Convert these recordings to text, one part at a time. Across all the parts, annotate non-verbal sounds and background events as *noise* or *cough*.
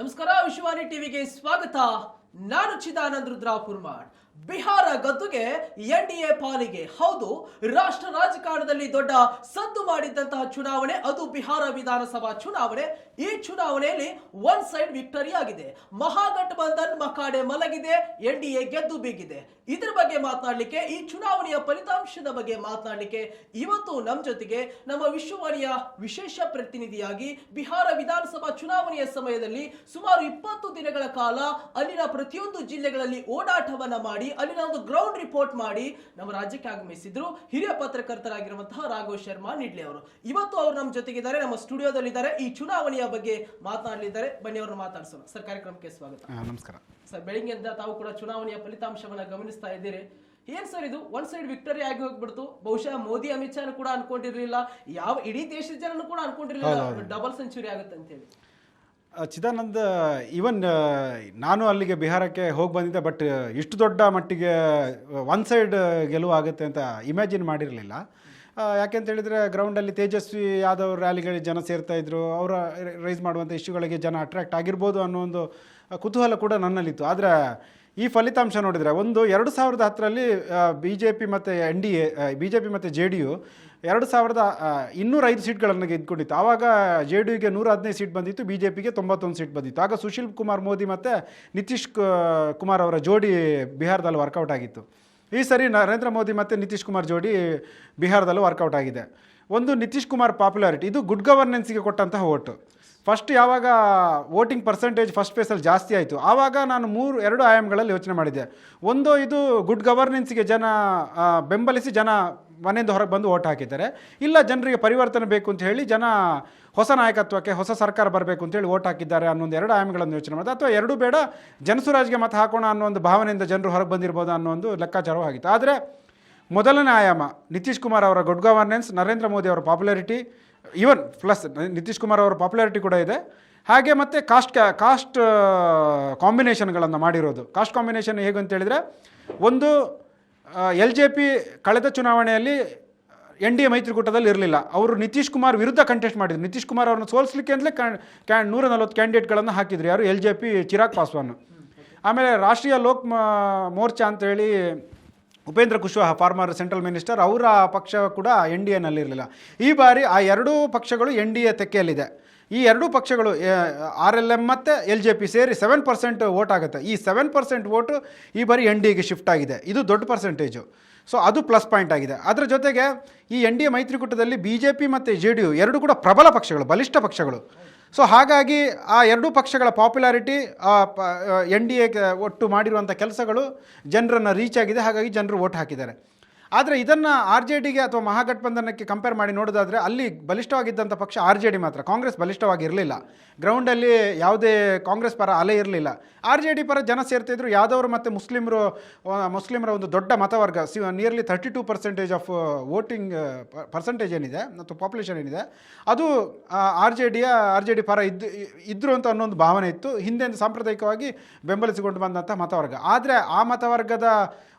ನಮಸ್ಕಾರ ವಿಶ್ವವಾಣಿ ಟಿವಿಗೆ ಸ್ವಾಗತ. ನಾನು ಚಿದಾನಂದ್ ರುದ್ರಾಪುರ್ಮಾಡ್ ಬಿಹಾರ ಗದ್ದುಗೆ ಎನ್ ಡಿ ಎ ಪಾಲಿಗೆ. ಹೌದು, ರಾಷ್ಟ್ರ ರಾಜಕಾರಣದಲ್ಲಿ ದೊಡ್ಡ ಸದ್ದು ಮಾಡಿದ್ದಂತಹ ಚುನಾವಣೆ, ಅದು ಬಿಹಾರ ವಿಧಾನಸಭಾ ಚುನಾವಣೆ. ಈ ಚುನಾವಣೆಯಲ್ಲಿ ಒನ್ ಸೈಡ್ ವಿಕ್ಟರಿ ಆಗಿದೆ. ಮಹಾಗಠಬಂಧನ್ ಮಕಾಡೆ ಮಲಗಿದೆ ಎನ್ ಡಿ ಎ ಗೆದ್ದು ಬೀಗಿದೆ. ಇದ್ರ ಬಗ್ಗೆ ಮಾತನಾಡಲಿಕ್ಕೆ, ಈ ಚುನಾವಣೆಯ ಫಲಿತಾಂಶದ ಬಗ್ಗೆ ಮಾತನಾಡಲಿಕ್ಕೆ ಇವತ್ತು ನಮ್ಮ ಜೊತೆಗೆ ನಮ್ಮ ವಿಶ್ವವಾಣಿಯ ವಿಶೇಷ ಪ್ರತಿನಿಧಿಯಾಗಿ ಬಿಹಾರ ವಿಧಾನಸಭಾ ಚುನಾವಣೆಯ ಸಮಯದಲ್ಲಿ ಸುಮಾರು ಇಪ್ಪತ್ತು ದಿನಗಳ ಕಾಲ ಅಲ್ಲಿನ ಪ್ರತಿಯೊಂದು ಜಿಲ್ಲೆಗಳಲ್ಲಿ ಓಡಾಟವನ್ನ ಮಾಡಿ ಅಲ್ಲಿನ ಒಂದು ಗ್ರೌಂಡ್ ರಿಪೋರ್ಟ್ ಮಾಡಿ ನಮ್ಮ ರಾಜ್ಯಕ್ಕೆ ಆಗಮಿಸಿದ್ರು ಹಿರಿಯ ಪತ್ರಕರ್ತರಾಗಿರುವಂತಹ ರಾಘವ್ ಶರ್ಮಾ ನಿಡ್ಲಿ ಅವರು. ಇವತ್ತು ಅವರು ನಮ್ಮ ಜೊತೆಗಿದ್ದಾರೆ ನಮ್ಮ ಸ್ಟುಡಿಯೋದಲ್ಲಿದ್ದಾರೆ. ಈ ಚುನಾವಣೆಯ ಬಗ್ಗೆ ಮಾತನಾಡಲಿದ್ದಾರೆ. ಬನ್ನಿ ಅವ್ರನ್ನ ಮಾತಾಡಿಸೋಣ. ಸರ್ ಕಾರ್ಯಕ್ರಮಕ್ಕೆ ಸ್ವಾಗತ. ನಮಸ್ಕಾರ. ಸರ್ ಬೆಳಿಗ್ಗೆಯಿಂದ ತಾವು ಕೂಡ ಚುನಾವಣೆಯ ಫಲಿತಾಂಶವನ್ನ ಗಮನಿಸ್ತಾ ಇದ್ದೀರಿ. ಏನ್ ಸರ್ ಇದು? ಒನ್ ಸೈಡ್ ವಿಕ್ಟರಿ ಆಗಿ ಹೋಗ್ಬಿಡ್ತು. ಬಹುಶಃ ಮೋದಿ ಅಮಿತ್ ಶಾ ಕೂಡ ಅನ್ಕೊಂಡಿರ್ಲಿಲ್ಲ. ಯಾವ ಇಡೀ ದೇಶದ ಜನನು ಕೂಡ ಅನ್ಕೊಂಡಿರ್ಲಿಲ್ಲ. ಡಬಲ್ ಸೆಂಚುರಿ ಆಗುತ್ತೆ ಅಂತ ಹೇಳಿ ಚಿದಾನಂದ ಈವನ್ ನಾನು ಅಲ್ಲಿಗೆ ಬಿಹಾರಕ್ಕೆ ಹೋಗಿ ಬಂದಿದ್ದೆ ಬಟ್ ಇಷ್ಟು ದೊಡ್ಡ ಮಟ್ಟಿಗೆ ಒನ್ ಸೈಡ್ ಗೆಲುವು ಆಗುತ್ತೆ ಅಂತ ಇಮ್ಯಾಜಿನ್ ಮಾಡಿರಲಿಲ್ಲ. ಯಾಕೆಂತ ಹೇಳಿದರೆ ಗ್ರೌಂಡಲ್ಲಿ ತೇಜಸ್ವಿ ಯಾದವ್ ರ್ಯಾಲಿಗಳಿಗೆ ಜನ ಸೇರ್ತಾ ಇದ್ರು, ಅವರ ರೈಸ್ ಮಾಡುವಂಥ ಇಶ್ಯೂಗಳಿಗೆ ಜನ ಅಟ್ರಾಕ್ಟ್ ಆಗಿರ್ಬೋದು ಅನ್ನೋ ಒಂದು ಕುತೂಹಲ ಕೂಡ ನನ್ನಲ್ಲಿತ್ತು. ಆದರೆ, ಈ ಫಲಿತಾಂಶ ನೋಡಿದರೆ, ಒಂದು ಎರಡು ಸಾವಿರದ ಹತ್ತರಲ್ಲಿ ಬಿ ಜೆ ಪಿ ಮತ್ತು N D A B J P ಮತ್ತು ಜೆ ಡಿ ಯು ಎರಡು ಸಾವಿರದ ಇನ್ನೂರ ಐದು ಸೀಟ್ಗಳನ್ನು ಗೆದ್ಕೊಂಡಿತ್ತು ಆವಾಗ ಜೆ ಡಿ ಯುಗೆ ನೂರ ಹದಿನೈದು ಸೀಟ್ ಬಂದಿತ್ತು, ಬಿ ಜೆ ಪಿಗೆ ತೊಂಬತ್ತೊಂದು ಸೀಟ್ ಬಂದಿತ್ತು. ಆಗ ಸುಶೀಲ್ ಕುಮಾರ್ ಮೋದಿ ಮತ್ತು ನಿತೀಶ್ ಕುಮಾರ್ ಅವರ ಜೋಡಿ ಬಿಹಾರದಲ್ಲಿ ವರ್ಕೌಟ್ ಆಗಿತ್ತು. ಈ ಸರಿ ನರೇಂದ್ರ ಮೋದಿ ಮತ್ತು ನಿತೀಶ್ ಕುಮಾರ್ ಜೋಡಿ ಬಿಹಾರದಲ್ಲೂ ವರ್ಕೌಟ್ ಆಗಿದೆ. ಒಂದು ನಿತೀಶ್ ಕುಮಾರ್ ಪಾಪ್ಯುಲಾರಿಟಿ, ಇದು ಗುಡ್ ಗವರ್ನೆನ್ಸ್ಗೆ ಕೊಟ್ಟಂತಹ ಓಟು. ಫಸ್ಟ್ ಯಾವಾಗ ವೋಟಿಂಗ್ ಪರ್ಸೆಂಟೇಜ್ ಫಸ್ಟ್ ಫೇಸಲ್ಲಿ ಜಾಸ್ತಿ ಆಯಿತು, ಆವಾಗ ನಾನು ಮೂರು, ಎರಡು ಆಯಾಮಗಳಲ್ಲಿ ಯೋಚನೆ ಮಾಡಿದೆ ಒಂದು ಇದು ಗುಡ್ ಗವರ್ನೆನ್ಸ್ಗೆ ಜನ ಬೆಂಬಲಿಸಿ ಜನ ಮನೆಯಿಂದ ಹೊರಗೆ ಬಂದು ಓಟ್ ಹಾಕಿದ್ದಾರೆ. ಇಲ್ಲ, ಜನರಿಗೆ ಪರಿವರ್ತನೆ ಬೇಕು ಅಂತ ಹೇಳಿ ಜನ ಹೊಸ ನಾಯಕತ್ವಕ್ಕೆ ಹೊಸ ಸರ್ಕಾರ ಬರಬೇಕು ಅಂತೇಳಿ ಓಟ್ ಹಾಕಿದ್ದಾರೆ ಅನ್ನೋ ಒಂದು ಎರಡು ಆಯಾಮಗಳನ್ನು ಯೋಚನೆ ಮಾಡಿದೆ. ಅಥವಾ ಎರಡು ಬೇಡ, ಜನಸುರಾಜ್ಗೆ ಮತ ಹಾಕೋಣ ಅನ್ನೋ ಒಂದು ಭಾವನೆಯಿಂದ ಜನರು ಹೊರಗೆ ಬಂದಿರ್ಬೋದು ಅನ್ನೋ ಒಂದು ಲೆಕ್ಕಾಚಾರವೂ ಆಗಿತ್ತು. ಆದರೆ ಮೊದಲನೇ ಆಯಾಮ, ನಿತೀಶ್ ಕುಮಾರ್ ಅವರ ಗುಡ್ ಗವರ್ನೆನ್ಸ್ ನರೇಂದ್ರ ಮೋದಿ ಅವರ popularity even plus Nitish Kumar ಅವರ ಪಾಪ್ಯುಲಾರಿಟಿ ಕೂಡ ಇದೆ. ಹಾಗೆ ಮತ್ತು ಕಾಸ್ಟ್ ಕಾಸ್ಟ್ ಕಾಂಬಿನೇಷನ್ಗಳನ್ನು ಮಾಡಿರೋದು. ಕಾಸ್ಟ್ ಕಾಂಬಿನೇಷನ್ ಹೇಗೆ ಅಂತೇಳಿದರೆ ಒಂದು ಎಲ್ ಜೆ ಪಿ ಕಳೆದ ಚುನಾವಣೆಯಲ್ಲಿ ಎನ್ ಡಿ ಎ ಮೈತ್ರಿಕೂಟದಲ್ಲಿ ಇರಲಿಲ್ಲ. ಅವರು ನಿತೀಶ್ ಕುಮಾರ್ ವಿರುದ್ಧ ಕಂಟೆಸ್ಟ್ ಮಾಡಿದ್ರು. ನಿತೀಶ್ ಕುಮಾರ್ ಅವ್ರನ್ನ ಸೋಲಿಸ್ಲಿಕ್ಕೆ ಅಂತಲೇ ಕ್ಯಾ ನೂರ ನಲ್ವತ್ತು ಕ್ಯಾಂಡಿಡೇಟ್ಗಳನ್ನು ಹಾಕಿದ್ರು. ಯಾರು? L J P Chirag Paswan. ಆಮೇಲೆ ರಾಷ್ಟ್ರೀಯ ಲೋಕ್ ಮೋರ್ಚಾ ಅಂತೇಳಿ Upendra Kushwaha former central minister ಅವರ ಪಕ್ಷ ಕೂಡ ಎನ್ ಡಿ ಎನಲ್ಲಿರಲಿಲ್ಲ ಈ ಬಾರಿ ಆ ಎರಡೂ ಪಕ್ಷಗಳು ಎನ್ ಡಿ ಎ ತೆಕ್ಕೆಯಲ್ಲಿದೆ. ಈ ಎರಡೂ ಪಕ್ಷಗಳು ಆರ್ ಎಲ್ ಎಂ ಮತ್ತು ಎಲ್ ಜೆ ಪಿ ಸೇರಿ ಸೆವೆನ್ ಪರ್ಸೆಂಟ್ ವೋಟ್ ಆಗುತ್ತೆ. ಈ ಸೆವೆನ್ ಪರ್ಸೆಂಟ್ ವೋಟು ಈ ಬಾರಿ ಎನ್ ಡಿಗೆ ಶಿಫ್ಟ್ ಆಗಿದೆ. ಇದು ದೊಡ್ಡ ಪರ್ಸೆಂಟೇಜು ಸೊ ಅದು ಪ್ಲಸ್ ಪಾಯಿಂಟ್ ಆಗಿದೆ. ಅದರ ಜೊತೆಗೆ ಈ ಎನ್ ಡಿ ಎ ಮೈತ್ರಿಕೂಟದಲ್ಲಿ ಬಿ ಜೆ ಪಿ ಮತ್ತು ಜೆ ಡಿ ಯು ಎರಡೂ ಕೂಡ ಪ್ರಬಲ ಪಕ್ಷಗಳು, ಬಲಿಷ್ಠ ಪಕ್ಷಗಳು. ಸೊ ಹಾಗಾಗಿ ಆ ಎರಡೂ ಪಕ್ಷಗಳ ಪಾಪ್ಯುಲಾರಿಟಿ ಎನ್ ಡಿ ಎ ಒಟ್ಟು ಮಾಡಿರುವಂಥ ಕೆಲಸಗಳು ಜನರನ್ನು ರೀಚ್ ಆಗಿದೆ. ಹಾಗಾಗಿ ಜನರು ವೋಟ್ ಹಾಕಿದ್ದಾರೆ. ಆದರೆ ಇದನ್ನು ಆರ್ ಜೆ ಡಿಗೆ ಅಥವಾ ಮಹಾಗಠಬಂಧನಕ್ಕೆ ಕಂಪೇರ್ ಮಾಡಿ ನೋಡೋದಾದರೆ ಅಲ್ಲಿ ಬಲಿಷ್ಠವಾಗಿದ್ದಂಥ ಪಕ್ಷ ಆರ್ ಜೆ ಡಿ ಮಾತ್ರ. ಕಾಂಗ್ರೆಸ್ ಬಲಿಷ್ಠವಾಗಿರಲಿಲ್ಲ. ಗ್ರೌಂಡಲ್ಲಿ ಯಾವುದೇ ಕಾಂಗ್ರೆಸ್ ಪರ ಅಲೆ ಇರಲಿಲ್ಲ. ಆರ್ ಜೆ ಡಿ ಪರ ಜನ ಸೇರ್ತಿದ್ರು. ಯಾದವರು ಮತ್ತು ಮುಸ್ಲಿಮರು ಮುಸ್ಲಿಮರ ಒಂದು ದೊಡ್ಡ ಮತವರ್ಗ, C nearly thirty two percentage of voting percentage ಏನಿದೆ, ಮತ್ತು ಪಾಪ್ಯುಲೇಷನ್ ಏನಿದೆ, ಅದು ಆರ್ ಜೆ ಡಿಯ ಆರ್ ಜೆ ಡಿ ಪರ ಇದ್ದು ಇದ್ದರು ಅಂತ ಅನ್ನೋ ಒಂದು ಭಾವನೆ ಇತ್ತು. ಹಿಂದೆ ಸಾಂಪ್ರದಾಯಿಕವಾಗಿ ಬೆಂಬಲಿಸಿಕೊಂಡು ಬಂದಂಥ ಮತವರ್ಗ. ಆದರೆ ಆ ಮತವರ್ಗದ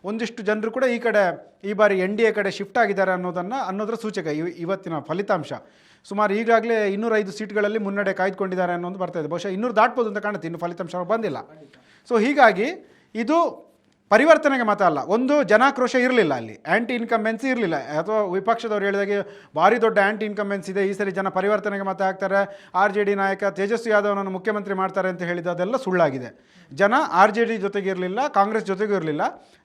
ಒಂದಿಷ್ಟು ಜನರು ಕೂಡ ಈ ಕಡೆ ಈ ಬಾರಿ ಎನ್ ಡಿ ಎ ಕಡೆ ಶಿಫ್ಟ್ ಆಗಿದ್ದಾರೆ ಅನ್ನೋದನ್ನು ಅನ್ನೋದರ ಸೂಚಕ ಇವ್- ಇವತ್ತಿನ ಫಲಿತಾಂಶ. ಸುಮಾರು ಈಗಾಗಲೇ ಇನ್ನೂರೈದು ಸೀಟ್ಗಳಲ್ಲಿ ಮುನ್ನಡೆ ಕಾಯ್ದುಕೊಂಡಿದ್ದಾರೆ ಅನ್ನೋದು ಬರ್ತಾ ಇದೆ. ಬಹುಶಃ ಇನ್ನೂರು ದಾಟ್ಬೋದು ಅಂತ ಕಾಣುತ್ತೆ, ಇನ್ನು ಫಲಿತಾಂಶ ಬಂದಿಲ್ಲ. ಸೊ ಹೀಗಾಗಿ ಇದು ಪರಿವರ್ತನೆಗೆ ಮತ ಅಲ್ಲ, ಒಂದು ಜನಾಕ್ರೋಶ ಇರಲಿಲ್ಲ ಅಲ್ಲಿ ಆ್ಯಂಟಿ ಇನ್ಕಂಬೆನ್ಸಿ ಇರಲಿಲ್ಲ. ಅಥವಾ ವಿಪಕ್ಷದವ್ರು ಹೇಳಿದಾಗೆ ಭಾರಿ ದೊಡ್ಡ ಆ್ಯಂಟಿ ಇನ್ಕಂಬೆನ್ಸ್ ಇದೆ, ಈ ಸರಿ ಜನ ಪರಿವರ್ತನೆಗೆ ಮತ ಹಾಕ್ತಾರೆ ಆರ್ ಜೆ ಡಿ ನಾಯಕ ತೇಜಸ್ವಿ ಯಾದವ್ನನ್ನು ಮುಖ್ಯಮಂತ್ರಿ ಮಾಡ್ತಾರೆ ಅಂತ ಹೇಳಿದ್ದೆಲ್ಲ ಸುಳ್ಳಾಗಿದೆ. ಜನ ಆರ್ ಜೆ ಡಿ ಜೊತೆಗೆ ಇರಲಿಲ್ಲ, ಕಾಂಗ್ರೆಸ್ ಜೊತೆಗೂ ಇರಲಿಲ್ಲ.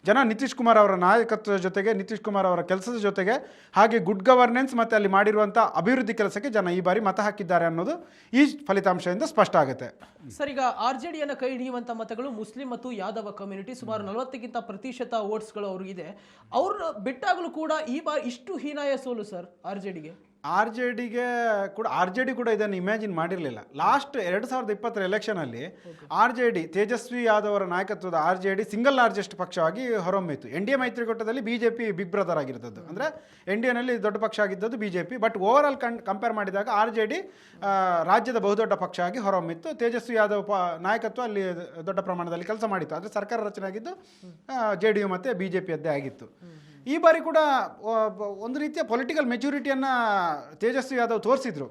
ಜನ ನಿತೀಶ್ ಕುಮಾರ್ ಅವರ ನಾಯಕತ್ವದ ಜೊತೆಗೆ, ನಿತೀಶ್ ಕುಮಾರ್ ಅವರ ಕೆಲಸದ ಜೊತೆಗೆ, ಹಾಗೆ ಗುಡ್ ಗವರ್ನೆನ್ಸ್ ಮತ್ತು ಅಲ್ಲಿ ಮಾಡಿರುವಂಥ ಅಭಿವೃದ್ಧಿ ಕೆಲಸಕ್ಕೆ ಜನ ಈ ಬಾರಿ ಮತ ಹಾಕಿದ್ದಾರೆ ಅನ್ನೋದು ಈ ಫಲಿತಾಂಶದಿಂದ ಸ್ಪಷ್ಟ ಆಗುತ್ತೆ. ಸರ್ ಈಗ ಆರ್ ಜೆ ಡಿಯನ್ನು ಕೈ ಹಿಡಿಯುವಂಥ ಮತಗಳು ಮುಸ್ಲಿಂ ಮತ್ತು ಯಾದವ ಕಮ್ಯುನಿಟಿ ಸುಮಾರು ನಲವತ್ತಕ್ಕಿಂತ ಪ್ರತಿಶತ ಓಟ್ಸ್ಗಳು ಅವ್ರಿಗಿದೆ. ಅವ್ರು ಬಿಟ್ಟಾಗಲೂ ಕೂಡ ಈ ಬಾರಿ ಇಷ್ಟು ಹೀನಾಯ ಸೋಲು ಸರ್ ಆರ್ ಜೆ ಡಿಗೆ? ಆರ್ ಜೆ ಡಿಗೆ ಕೂಡ ಆರ್ ಜೆ ಡಿ ಕೂಡ ಇದನ್ನು ಇಮ್ಯಾಜಿನ್ ಮಾಡಿರಲಿಲ್ಲ. ಲಾಸ್ಟ್ ಎರಡು ಸಾವಿರದ ಇಪ್ಪತ್ತರ ಎಲೆಕ್ಷನಲ್ಲಿ ಆರ್ ಜೆ ಡಿ ತೇಜಸ್ವಿ ಯಾದವರ ನಾಯಕತ್ವದ R J D single largest ಪಕ್ಷವಾಗಿ ಹೊರಹೊಮ್ಮಿತು. N D A ಮೈತ್ರಿಕೂಟದಲ್ಲಿ B J P big brother ಆಗಿರ್ತದ್ದು. ಅಂದರೆ ಎನ್ ಡಿ ಎನಲ್ಲಿ ದೊಡ್ಡ ಪಕ್ಷ ಆಗಿದ್ದದ್ದು B J P but overall ಕಂಡ್ ಕಂಪೇರ್ ಮಾಡಿದಾಗ ಆರ್ ಜೆ ಡಿ ರಾಜ್ಯದ ಬಹುದೊಡ್ಡ ಪಕ್ಷ ಆಗಿ ಹೊರಹೊಮ್ಮಿತ್ತು. ತೇಜಸ್ವಿ ಯಾದವ್ ಪ, ನಾಯಕತ್ವ ಅಲ್ಲಿ ದೊಡ್ಡ ಪ್ರಮಾಣದಲ್ಲಿ ಕೆಲಸ ಮಾಡಿತ್ತು. ಆದರೆ ಸರ್ಕಾರ ರಚನೆ ಆಗಿದ್ದು ಜೆ ಡಿ ಯು ಮತ್ತು ಬಿ ಜೆ ಪಿಯದ್ದೇ ಆಗಿತ್ತು. ಈ ಬಾರಿ ಕೂಡ ಒಂದು ರೀತಿಯ ಪೊಲಿಟಿಕಲ್ ಮೆಚುರಿಟಿಯನ್ನು ತೇಜಸ್ವಿ ಯಾದವ್ ತೋರಿಸಿದ್ರು.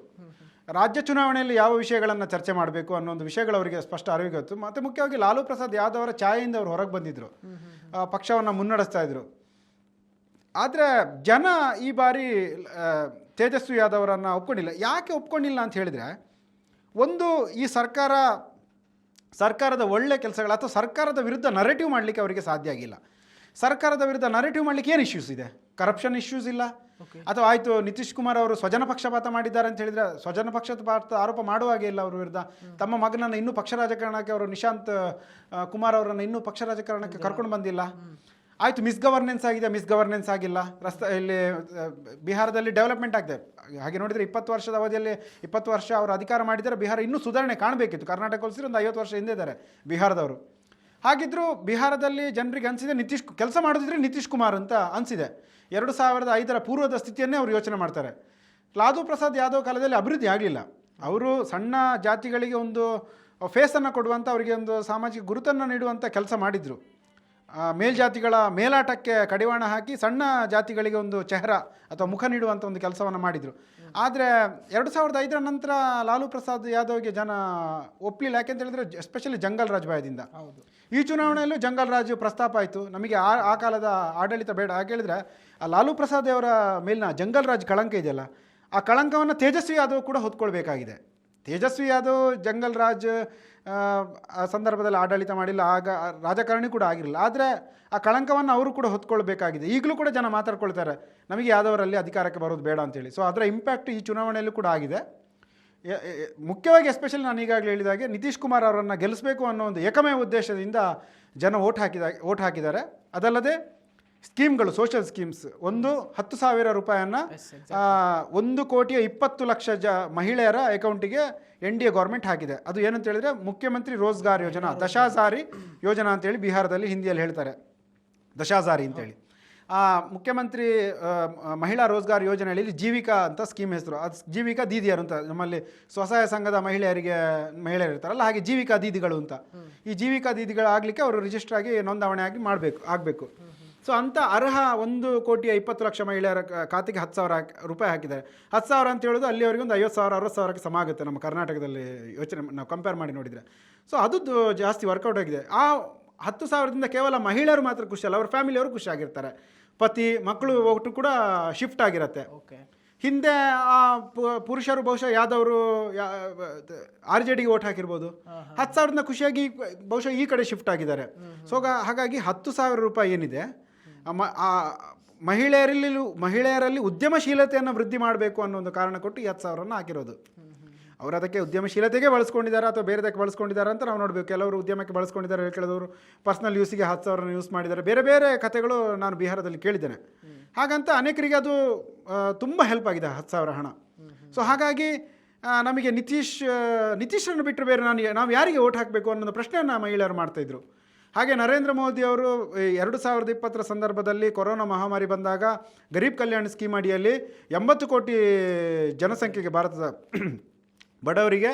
ರಾಜ್ಯ ಚುನಾವಣೆಯಲ್ಲಿ ಯಾವ ವಿಷಯಗಳನ್ನು ಚರ್ಚೆ ಮಾಡಬೇಕು ಅನ್ನೋ ಒಂದು ವಿಷಯಗಳು ಅವರಿಗೆ ಸ್ಪಷ್ಟ ಅರಿವಿಗೆತ್ತು ಮತ್ತು ಮುಖ್ಯವಾಗಿ ಲಾಲು ಪ್ರಸಾದ್ ಯಾದವ್ ಅವರ ಛಾಯೆಯಿಂದ ಅವರು ಹೊರಗೆ ಬಂದಿದ್ದರು ಪಕ್ಷವನ್ನು ಮುನ್ನಡೆಸ್ತಾ ಇದ್ರು. ಆದರೆ ಜನ ಈ ಬಾರಿ ತೇಜಸ್ವಿ ಯಾದವ್ ಅವರನ್ನು ಒಪ್ಕೊಂಡಿಲ್ಲ. ಯಾಕೆ ಒಪ್ಕೊಂಡಿಲ್ಲ ಅಂತ ಹೇಳಿದರೆ, ಒಂದು ಈ ಸರ್ಕಾರ, ಸರ್ಕಾರದ ಒಳ್ಳೆ ಕೆಲಸಗಳು ಅಥವಾ ಸರ್ಕಾರದ ವಿರುದ್ಧ ನರೇಟಿವ್ ಮಾಡಲಿಕ್ಕೆ ಅವರಿಗೆ ಸಾಧ್ಯ ಆಗಿಲ್ಲ. ಸರ್ಕಾರದ ವಿರುದ್ಧ ನರೇಟಿವ್ ಮಾಡ್ಲಿಕ್ಕೆ ಏನು ಇಶ್ಯೂಸ್ ಇದೆ? ಕರಪ್ಷನ್ ಇಶ್ಯೂಸ್ ಇಲ್ಲ. ಅಥವಾ ಆಯಿತು ನಿತೀಶ್ ಕುಮಾರ್ ಅವರು ಸ್ವಜನ ಪಕ್ಷಪಾತ ಮಾಡಿದ್ದಾರೆ ಅಂತ ಹೇಳಿದರೆ ಸ್ವಜನ ಪಕ್ಷಪಾತ ಆರೋಪ ಮಾಡುವ ಹಾಗೆ ಇಲ್ಲ ಅವ್ರ ವಿರುದ್ಧ. ತಮ್ಮ ಮಗನನ್ನು ಇನ್ನೂ ಪಕ್ಷ ರಾಜಕಾರಣಕ್ಕೆ ಅವರು ನಿಶಾಂತ್ ಕುಮಾರ್ ಅವರನ್ನು ಇನ್ನೂ ಪಕ್ಷ ರಾಜಕಾರಣಕ್ಕೆ ಕರ್ಕೊಂಡು ಬಂದಿಲ್ಲ. ಆಯಿತು ಮಿಸ್ಗವರ್ನೆನ್ಸ್ ಆಗಿದೆ ಮಿಸ್ ಗವರ್ನೆನ್ಸ್ ಆಗಿಲ್ಲ. ರಸ್ತೆ ಇಲ್ಲಿ ಬಿಹಾರದಲ್ಲಿ ಡೆವಲಪ್ಮೆಂಟ್ ಆಗಿದೆ ಹಾಗೆ ನೋಡಿದರೆ ಇಪ್ಪತ್ತು ವರ್ಷದ ಅವಧಿಯಲ್ಲಿ ಇಪ್ಪತ್ತು ವರ್ಷ ಅವರು ಅಧಿಕಾರ ಮಾಡಿದರೆ ಬಿಹಾರ ಇನ್ನೂ ಸುಧಾರಣೆ ಕಾಣಬೇಕಿತ್ತು. ಕರ್ನಾಟಕ ಹೋಲಿಸಿದ್ರೆ ಒಂದು ಐವತ್ತು ವರ್ಷ ಹಿಂದೆ ಇದ್ದಾರೆ ಬಿಹಾರದವರು. ಹಾಗಿದ್ದರೂ ಬಿಹಾರದಲ್ಲಿ ಜನರಿಗೆ ಅನಿಸಿದೆ, ನಿತೀಶ್ ಕೆಲಸ ಮಾಡೋದಿದ್ರೆ ನಿತೀಶ್ ಕುಮಾರ್ ಅಂತ ಅನಿಸಿದೆ. ಎರಡು ಸಾವಿರದ ಐದರ ಪೂರ್ವದ ಸ್ಥಿತಿಯನ್ನೇ ಅವರು ಯೋಚನೆ ಮಾಡ್ತಾರೆ. ಲಾಲು ಪ್ರಸಾದ್ ಯಾದವ್ ಕಾಲದಲ್ಲಿ ಅಭಿವೃದ್ಧಿ ಆಗಲಿಲ್ಲ. ಅವರು ಸಣ್ಣ ಜಾತಿಗಳಿಗೆ ಒಂದು ಫೇಸನ್ನು ಕೊಡುವಂಥ ಅವರಿಗೆ ಒಂದು ಸಾಮಾಜಿಕ ಗುರುತನ್ನು ನೀಡುವಂಥ ಕೆಲಸ ಮಾಡಿದರು. ಮೇಲ್ಜಾತಿಗಳ ಮೇಲಾಟಕ್ಕೆ ಕಡಿವಾಣ ಹಾಕಿ ಸಣ್ಣ ಜಾತಿಗಳಿಗೆ ಒಂದು ಚೆಹರ ಅಥವಾ ಮುಖ ನೀಡುವಂಥ ಒಂದು ಕೆಲಸವನ್ನು ಮಾಡಿದರು. ಆದರೆ ಎರಡು ಸಾವಿರದ ಐದರ ನಂತರ ಲಾಲು ಪ್ರಸಾದ್ ಯಾದವ್ಗೆ ಜನ ಒಪ್ಪಲಿಲ್ಲ ಯಾಕೆಂತ ಹೇಳಿದ್ರೆ ಎಸ್ಪೆಷಲಿ ಜಂಗಲ್ ರಾಜ್ ಭಯದಿಂದ. ಹೌದು. ಈ ಚುನಾವಣೆಯಲ್ಲೂ ಜಂಗಲ್ ರಾಜ್ ಪ್ರಸ್ತಾಪ ಆಯಿತು. ನಮಗೆ ಆ ಆ ಕಾಲದ ಆಡಳಿತ ಬೇಡ. ಹಾಗೆ ಹೇಳಿದ್ರೆ ಆ ಲಾಲು ಪ್ರಸಾದ್ ಅವರ ಮೇಲಿನ ಜಂಗಲ್ ರಾಜ್ ಕಳಂಕ ಇದೆಯಲ್ಲ ಆ ಕಳಂಕವನ್ನು ತೇಜಸ್ವಿ ಯಾದವ್ ಕೂಡ ಹೊತ್ಕೊಳ್ಬೇಕಾಗಿದೆ. ತೇಜಸ್ವಿ ಯಾದವ್ ಜಂಗಲ್ ರಾಜ್ ಆ, ಸಂದರ್ಭದಲ್ಲಿ ಆಡಳಿತ ಮಾಡಿಲ್ಲ ಆಗ ರಾಜಕಾರಣಿ ಕೂಡ ಆಗಿರಲಿಲ್ಲ. ಆದರೆ ಆ ಕಳಂಕವನ್ನು ಅವರು ಕೂಡ ಹೊತ್ಕೊಳ್ಬೇಕಾಗಿದೆ. ಈಗಲೂ ಕೂಡ ಜನ ಮಾತಾಡ್ಕೊಳ್ತಾರೆ ನಮಗೆ ಯಾದವರಲ್ಲಿ ಅಧಿಕಾರಕ್ಕೆ ಬರೋದು ಬೇಡ ಅಂತೇಳಿ. ಸೊ ಅದರ ಇಂಪ್ಯಾಕ್ಟ್ ಈ ಚುನಾವಣೆಯಲ್ಲೂ ಕೂಡ ಆಗಿದೆ. ಮುಖ್ಯವಾಗಿ ಎಸ್ಪೆಷಲಿ ನಾನು ಈಗಾಗಲೇ ಹೇಳಿದಾಗೆ ನಿತೀಶ್ ಕುಮಾರ್ ಅವರನ್ನು ಗೆಲ್ಲಿಸಬೇಕು ಅನ್ನೋ ಒಂದು ಏಕಮೇ ಉದ್ದೇಶದಿಂದ ಜನ ಓಟ್ ಹಾಕಿದ ಓಟ್ ಹಾಕಿದ್ದಾರೆ. ಅದಲ್ಲದೆ ಸ್ಕೀಮ್ಗಳು ಸೋಷಿಯಲ್ ಸ್ಕೀಮ್ಸ್ ಒಂದು ಹತ್ತು ಸಾವಿರ ರೂಪಾಯಿಯನ್ನು ಒಂದು ಕೋಟಿಯ ಇಪ್ಪತ್ತು ಲಕ್ಷ ಜ ಮಹಿಳೆಯರ ಅಕೌಂಟಿಗೆ ಎನ್ ಡಿ ಎ ಗೌರ್ಮೆಂಟ್ ಹಾಕಿದೆ. ಅದು ಏನಂತ ಹೇಳಿದ್ರೆ ಮುಖ್ಯಮಂತ್ರಿ ರೋಜ್ಗಾರ್ ಯೋಜನಾ ದಶಾಸಾರಿ ಯೋಜನಾ ಅಂತೇಳಿ ಬಿಹಾರದಲ್ಲಿ ಹಿಂದಿಯಲ್ಲಿ ಹೇಳ್ತಾರೆ. ದಶಾಸಾರಿ ಅಂತೇಳಿ. ಆ ಮುಖ್ಯಮಂತ್ರಿ ಮಹಿಳಾ ರೋಜ್ಗಾರ್ ಯೋಜನೆಯಲ್ಲಿ ಜೀವಿಕಾ ಅಂತ ಸ್ಕೀಮ್ ಹೆಸರು. ಅದು ಜೀವಿಕಾ ದೀದಿಯರು ಅಂತ ನಮ್ಮಲ್ಲಿ ಸ್ವಸಹಾಯ ಸಂಘದ ಮಹಿಳೆಯರಿಗೆ ಮಹಿಳೆಯರು ಇರ್ತಾರಲ್ಲ ಹಾಗೆ ಜೀವಿಕಾ ದೀದಿಗಳು ಅಂತ. ಈ ಜೀವಿಕಾ ದೀದಿಗಳು ಆಗಲಿಕ್ಕೆ ಅವರು ರಿಜಿಸ್ಟರ್ ಆಗಿ ನೋಂದಾವಣೆ ಆಗಿ ಮಾಡಬೇಕು ಆಗಬೇಕು. ಸೊ ಅಂತ ಅರ್ಹ ಒಂದು ಕೋಟಿಯ ಇಪ್ಪತ್ತು ಲಕ್ಷ ಮಹಿಳೆಯರ ಖಾತೆಗೆ ಹತ್ತು ಸಾವಿರ ರೂಪಾಯಿ ಹಾಕಿದ್ದಾರೆ. ಹತ್ತು ಸಾವಿರ ಅಂತ ಹೇಳೋದು ಅಲ್ಲಿವರೆಗೆ ಒಂದು ಐವತ್ತು ಸಾವಿರ ಅರವತ್ತು ಸಾವಿರಕ್ಕೆ ಸಮ ಆಗುತ್ತೆ ನಮ್ಮ ಕರ್ನಾಟಕದಲ್ಲಿ ಯೋಚನೆ ನಾವು ಕಂಪೇರ್ ಮಾಡಿ ನೋಡಿದರೆ. ಸೊ ಅದು ಜಾಸ್ತಿ ವರ್ಕೌಟ್ ಆಗಿದೆ. ಆ ಹತ್ತು ಸಾವಿರದಿಂದ ಕೇವಲ ಮಹಿಳೆಯರು ಮಾತ್ರ ಖುಷಿ ಅಲ್ಲ ಅವ್ರ ಫ್ಯಾಮಿಲಿಯವರು ಖುಷಿಯಾಗಿರ್ತಾರೆ ಪತಿ ಮಕ್ಕಳು ಒಟ್ಟು ಕೂಡ ಶಿಫ್ಟ್ ಆಗಿರುತ್ತೆ. ಓಕೆ ಹಿಂದೆ ಆ ಪು- ಪುರುಷರು ಬಹುಶಃ ಯಾವ್ದವರು ಆರ್ ಜೆ ಡಿಗೆ ಓಟ್ ಹಾಕಿರ್ಬೋದು. ಹತ್ತು ಸಾವಿರದಿಂದ ಖುಷಿಯಾಗಿ ಬಹುಶಃ ಈ ಕಡೆ ಶಿಫ್ಟ್ ಆಗಿದ್ದಾರೆ. ಸೊ ಹಾಗಾಗಿ ಹತ್ತು ಸಾವಿರ ರೂಪಾಯಿ ಏನಿದೆ ಆ ಮಹಿಳೆಯರಲ್ಲಿ ಮಹಿಳೆಯರಲ್ಲಿ ಉದ್ಯಮಶೀಲತೆಯನ್ನು ವೃದ್ಧಿ ಮಾಡಬೇಕು ಅನ್ನೋ ಒಂದು ಕಾರಣ ಕೊಟ್ಟು ಈ ಹತ್ತು ಸಾವಿರನ ಹಾಕಿರೋದು. ಅವರು ಅದಕ್ಕೆ ಉದ್ಯಮಶೀಲತೆಗೆ ಬಳಸ್ಕೊಂಡಿದ್ದಾರೆ ಅಥವಾ ಬೇರೆದಕ್ಕೆ ಬಳಸ್ಕೊಂಡಿದ್ದಾರೆ ಅಂತ ನಾವು ನೋಡಬೇಕು. ಕೆಲವರು ಉದ್ಯಮಕ್ಕೆ ಬಳಸ್ಕೊಂಡಿದ್ದಾರೆ ಕೆಲವರು ಪರ್ಸ್ನಲ್ ಯೂಸಿಗೆ ಹತ್ತು ಸಾವಿರ ಯೂಸ್ ಮಾಡಿದ್ದಾರೆ ಬೇರೆ ಬೇರೆ ಕಥೆಗಳು ನಾನು ಬಿಹಾರದಲ್ಲಿ ಕೇಳಿದ್ದೇನೆ. ಹಾಗಂತ ಅನೇಕರಿಗೆ ಅದು ತುಂಬ ಹೆಲ್ಪ್ ಆಗಿದೆ ಹತ್ತು ಸಾವಿರ ಹಣ. ಸೊ ಹಾಗಾಗಿ ನಮಗೆ ನಿತೀಶ್ ನಿತೀಶ್ರನ್ನು ಬಿಟ್ಟರೆ ಬೇರೆ ನಾನು, ನಾವು ಯಾರಿಗೆ ಓಟ್ ಹಾಕಬೇಕು ಅನ್ನೋ ಪ್ರಶ್ನೆಯನ್ನು ಮಹಿಳೆಯರು ಮಾಡ್ತಾಯಿದ್ರು ಹಾಗೆ ನರೇಂದ್ರ ಮೋದಿ ಅವರು ಎರಡು ಸಾವಿರದ ಇಪ್ಪತ್ತರ ಸಂದರ್ಭದಲ್ಲಿ ಕೊರೋನಾ ಮಹಾಮಾರಿ ಬಂದಾಗ ಗರೀಬ್ ಕಲ್ಯಾಣ ಸ್ಕೀಮ್ ಅಡಿಯಲ್ಲಿ ಎಂಬತ್ತು ಕೋಟಿ ಜನಸಂಖ್ಯೆಗೆ ಭಾರತದ *clears throat* ಬಡವರಿಗೆ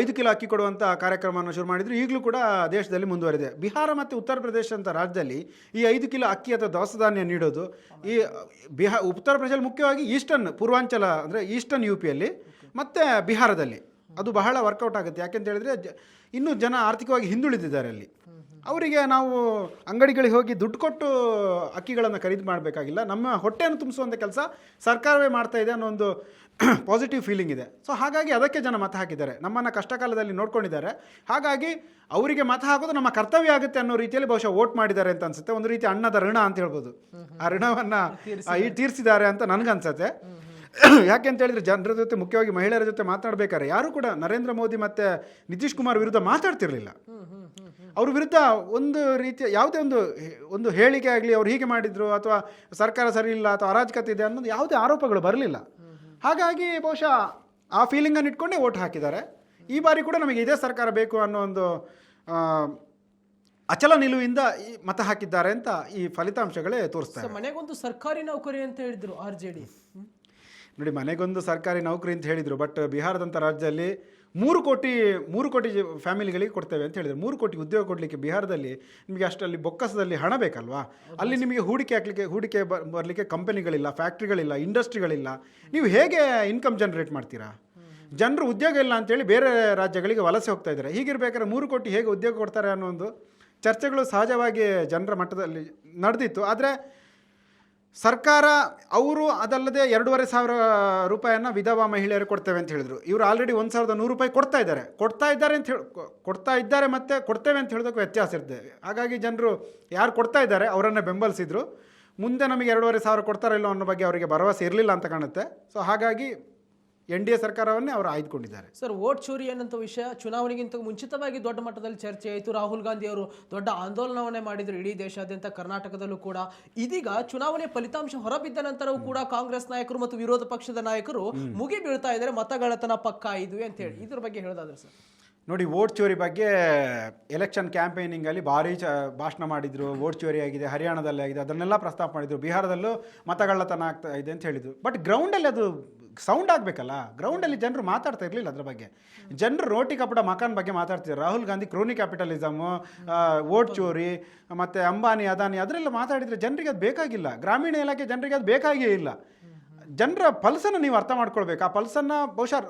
ಐದು ಕಿಲೋ ಅಕ್ಕಿ ಕೊಡುವಂಥ ಕಾರ್ಯಕ್ರಮವನ್ನು ಶುರು ಮಾಡಿದರು. ಈಗಲೂ ಕೂಡ ದೇಶದಲ್ಲಿ ಮುಂದುವರಿದೆ ಬಿಹಾರ ಮತ್ತು ಉತ್ತರ ಪ್ರದೇಶ ಅಂತ ರಾಜ್ಯದಲ್ಲಿ ಈ ಐದು ಕಿಲೋ ಅಕ್ಕಿ ಅಥವಾ ದವಸ ಧಾನ್ಯ ನೀಡೋದು, ಈ, ಬಿಹಾ, ಉತ್ತರ ಪ್ರದೇಶದಲ್ಲಿ ಮುಖ್ಯವಾಗಿ ಈಸ್ಟರ್ನ್, ಪೂರ್ವಾಂಚಲ ಅಂದರೆ ಈಸ್ಟರ್ನ್ ಯು ಪಿಯಲ್ಲಿ ಮತ್ತು ಬಿಹಾರದಲ್ಲಿ. ಅದು ಬಹಳ ವರ್ಕೌಟ್ ಆಗುತ್ತೆ. ಯಾಕೆಂತ ಹೇಳಿದ್ರೆ ಇನ್ನೂ ಜನ ಆರ್ಥಿಕವಾಗಿ ಹಿಂದುಳಿದಿದ್ದಾರೆ ಅಲ್ಲಿ. ಅವರಿಗೆ ನಾವು ಅಂಗಡಿಗಳಿಗೆ ಹೋಗಿ ದುಡ್ಡು ಕೊಟ್ಟು ಅಕ್ಕಿಗಳನ್ನು ಖರೀದಿ ಮಾಡಬೇಕಾಗಿಲ್ಲ. ನಮ್ಮ ಹೊಟ್ಟೆಯನ್ನು ತುಂಬಿಸುವಂಥ ಕೆಲಸ ಸರ್ಕಾರವೇ ಮಾಡ್ತಾ ಇದೆ ಅನ್ನೋ ಒಂದು *clears throat* ಪಾಸಿಟಿವ್ ಫೀಲಿಂಗ್ ಇದೆ. ಸೊ ಹಾಗಾಗಿ ಅದಕ್ಕೆ ಜನ ಮತ ಹಾಕಿದ್ದಾರೆ. ನಮ್ಮನ್ನು ಕಷ್ಟಕಾಲದಲ್ಲಿ ನೋಡ್ಕೊಂಡಿದ್ದಾರೆ. ಹಾಗಾಗಿ ಅವರಿಗೆ ಮತ ಹಾಕೋದು ನಮ್ಮ ಕರ್ತವ್ಯ ಆಗುತ್ತೆ ಅನ್ನೋ ರೀತಿಯಲ್ಲಿ ಬಹುಶಃ ವೋಟ್ ಮಾಡಿದ್ದಾರೆ ಅಂತ ಅನ್ಸುತ್ತೆ. ಒಂದು ರೀತಿ ಅಣ್ಣದ ಋಣ ಅಂತ ಹೇಳ್ಬೋದು. ಆ ಋಣವನ್ನು ಈ ತೀರಿಸಿದ್ದಾರೆ. ಅಂತ ನನಗನ್ಸುತ್ತೆ. ಯಾಕೆ ಅಂತ ಹೇಳಿದ್ರೆ ಜನರ ಜೊತೆ ಮುಖ್ಯವಾಗಿ ಮಹಿಳೆಯರ ಜೊತೆ ಮಾತನಾಡಬೇಕಾದ್ರೆ ಯಾರು ಕೂಡ ನರೇಂದ್ರ ಮೋದಿ ಮತ್ತೆ ನಿತೀಶ್ ಕುಮಾರ್ ವಿರುದ್ಧ ಮಾತಾಡ್ತಿರ್ಲಿಲ್ಲ. ಅವ್ರ ವಿರುದ್ಧ ಒಂದು ರೀತಿಯ ಯಾವುದೇ ಒಂದು ಒಂದು ಹೇಳಿಕೆ ಆಗಲಿ ಅವ್ರು ಹೀಗೆ ಮಾಡಿದ್ರು ಅಥವಾ ಸರ್ಕಾರ ಸರಿ ಇಲ್ಲ ಅಥವಾ ಅರಾಜಕತೆ ಇದೆ ಅನ್ನೋದು ಯಾವುದೇ ಆರೋಪಗಳು ಬರಲಿಲ್ಲ. ಹಾಗಾಗಿ ಬಹುಶಃ ಆ ಫೀಲಿಂಗನ್ನು ಇಟ್ಕೊಂಡೇ ಓಟ್ ಹಾಕಿದ್ದಾರೆ. ಈ ಬಾರಿ ಕೂಡ ನಮಗೆ ಇದೇ ಸರ್ಕಾರ ಬೇಕು ಅನ್ನೋ ಒಂದು ಅಚಲ ನಿಲುವಿಂದ ಈ ಮತ ಹಾಕಿದ್ದಾರೆ ಅಂತ ಈ ಫಲಿತಾಂಶಗಳೇ ತೋರಿಸ್ತಾರೆ ಮನೆಗೊಂದು ಸರ್ಕಾರಿ ನೌಕರಿ ಅಂತ ಹೇಳಿದ್ರು ಆರ್ ಜೆ ಡಿ. ನೋಡಿ, ಮನೆಗೊಂದು ಸರ್ಕಾರಿ ನೌಕರಿ ಅಂತ ಹೇಳಿದರು ಬಟ್ ಬಿಹಾರದಂಥ ರಾಜ್ಯದಲ್ಲಿ ಮೂರು ಕೋಟಿ ಮೂರು ಕೋಟಿ ಫ್ಯಾಮಿಲಿಗಳಿಗೆ ಕೊಡ್ತೇವೆ ಅಂತ ಹೇಳಿದರು. ಮೂರು ಕೋಟಿ ಉದ್ಯೋಗ ಕೊಡಲಿಕ್ಕೆ ಬಿಹಾರದಲ್ಲಿ ನಿಮಗೆ ಅಷ್ಟರಲ್ಲಿ ಬೊಕ್ಕಸದಲ್ಲಿ ಹಣ ಬೇಕಲ್ವಾ? ಅಲ್ಲಿ ನಿಮಗೆ ಹೂಡಿಕೆ ಹಾಕಲಿಕ್ಕೆ, ಹೂಡಿಕೆ ಬರಲಿಕ್ಕೆ ಕಂಪನಿಗಳಿಲ್ಲ, ಫ್ಯಾಕ್ಟ್ರಿಗಳಿಲ್ಲ, ಇಂಡಸ್ಟ್ರಿಗಳಿಲ್ಲ. ನೀವು ಹೇಗೆ ಇನ್ಕಮ್ ಜನರೇಟ್ ಮಾಡ್ತೀರಾ? ಜನರು ಉದ್ಯೋಗ ಇಲ್ಲ ಅಂತೇಳಿ ಬೇರೆ ರಾಜ್ಯಗಳಿಗೆ ವಲಸೆ ಹೋಗ್ತಾ ಇದ್ದಾರೆ. ಹೀಗಿರ್ಬೇಕಾದ್ರೆ ಮೂರು ಕೋಟಿ ಹೇಗೆ ಉದ್ಯೋಗ ಕೊಡ್ತಾರೆ ಅನ್ನೋ ಒಂದು ಚರ್ಚೆಗಳು ಸಹಜವಾಗಿ ಜನರ ಮಟ್ಟದಲ್ಲಿ ನಡೆದಿತ್ತು. ಆದರೆ ಸರ್ಕಾರ, ಅವರು ಅದಲ್ಲದೆ ಎರಡೂವರೆ ಸಾವಿರ ರೂಪಾಯಿಯನ್ನು ವಿಧವಾ ಮಹಿಳೆಯರು ಕೊಡ್ತೇವೆ ಅಂತ ಹೇಳಿದರು. ಇವರು ಆಲ್ರೆಡಿ ಒಂದು ಸಾವಿರದ ನೂರು ರೂಪಾಯಿ ಕೊಡ್ತಾ ಇದ್ದಾರೆ. ಕೊಡ್ತಾ ಇದ್ದಾರೆ ಅಂತ ಹೇಳಿ ಕೊಡ್ತಾ ಇದ್ದಾರೆ ಮತ್ತು ಕೊಡ್ತೇವೆ ಅಂತ ಹೇಳೋದಕ್ಕೂ ವ್ಯತ್ಯಾಸ ಇರ್ತದೆ. ಹಾಗಾಗಿ ಜನರು ಯಾರು ಕೊಡ್ತಾ ಇದ್ದಾರೆ, ಅವರನ್ನು ಬೆಂಬಲಿಸಿದರು. ಮುಂದೆ ನಮಗೆ ಎರಡೂವರೆ ಸಾವಿರ ಕೊಡ್ತಾರೋ ಇಲ್ಲೋ ಅನ್ನೋ ಬಗ್ಗೆ ಅವರಿಗೆ ಭರವಸೆ ಇರಲಿಲ್ಲ ಅಂತ ಕಾಣುತ್ತೆ. ಸೊ ಹಾಗಾಗಿ ಎನ್ ಡಿ ಎ ಸರ್ಕಾರವನ್ನೇ ಅವರು ಆಯ್ದುಕೊಂಡಿದ್ದಾರೆ. ಸರ್ ವೋಟ್ ಚೋರಿ ಅನ್ನಂತ ವಿಷಯ ಚುನಾವಣೆಗಿಂತ ಮುಂಚಿತವಾಗಿ ದೊಡ್ಡ ಮಟ್ಟದಲ್ಲಿ ಚರ್ಚೆ ಆಯಿತು. ರಾಹುಲ್ ಗಾಂಧಿ ಅವರು ದೊಡ್ಡ ಆಂದೋಲನವನ್ನೇ ಮಾಡಿದರು. ಇಡೀ ದೇಶಾದ್ಯಂತ ಕರ್ನಾಟಕದಲ್ಲೂ ಕೂಡ. ಇದೀಗ ಚುನಾವಣೆ ಫಲಿತಾಂಶ ಹೊರಬಿದ್ದ ನಂತರವೂ ಕೂಡ ಕಾಂಗ್ರೆಸ್ ನಾಯಕರು ಮತ್ತು ವಿರೋಧ ಪಕ್ಷದ ನಾಯಕರು ಮುಗಿ ಬೀಳ್ತಾ ಇದ್ದಾರೆ. ಮತಗಳತನ ಪಕ್ಕ ಇದ್ವಿ ಅಂತ ಹೇಳಿ. ಇದ್ರ ಬಗ್ಗೆ ಹೇಳೋದಾದ್ರೆ ಸರ್. ನೋಡಿ ವೋಟ್ ಚೋರಿ ಬಗ್ಗೆ ಎಲೆಕ್ಷನ್ ಕ್ಯಾಂಪೇನಿಂಗಲ್ಲಿ ಭಾರಿ ಚ ಭಾಷಣ ಮಾಡಿದರು. ವೋಟ್ ಚೋರಿ ಆಗಿದೆ ಹರಿಯಾಣದಲ್ಲಿ ಆಗಿದೆ. ಅದನ್ನೆಲ್ಲ ಪ್ರಸ್ತಾಪ ಮಾಡಿದರು. ಬಿಹಾರದಲ್ಲೂ ಮತಗಳ್ಳತನ ಆಗ್ತಾ ಇದೆ ಅಂತ ಹೇಳಿದರು. ಬಟ್ ಗ್ರೌಂಡಲ್ಲಿ ಅದು ಸೌಂಡ್ ಆಗಬೇಕಲ್ಲ? ಗ್ರೌಂಡಲ್ಲಿ ಜನರು ಮಾತಾಡ್ತಾ ಇರಲಿಲ್ಲ ಅದ್ರ ಬಗ್ಗೆ. ಜನರು ರೋಟಿ ಕಪಡ ಮಕಾನ್ ಬಗ್ಗೆ ಮಾತಾಡ್ತಿದ್ದಾರೆ Rahul Gandhi crony capitalism vote chori, ಮತ್ತು ಅಂಬಾನಿ, ಅದಾನಿ, ಅದರೆಲ್ಲ ಮಾತಾಡಿದರೆ ಜನರಿಗೆ ಅದು ಬೇಕಾಗಿಲ್ಲ. ಗ್ರಾಮೀಣ ಇಲಾಖೆ ಜನರಿಗೆ ಅದು ಬೇಕಾಗೇ ಇಲ್ಲ. ಜನರ ಪಲ್ಸನ್ನು ನೀವು ಅರ್ಥ ಮಾಡ್ಕೊಳ್ಬೇಕು. ಆ ಪಲ್ಸನ್ನು ಬಹುಶಃ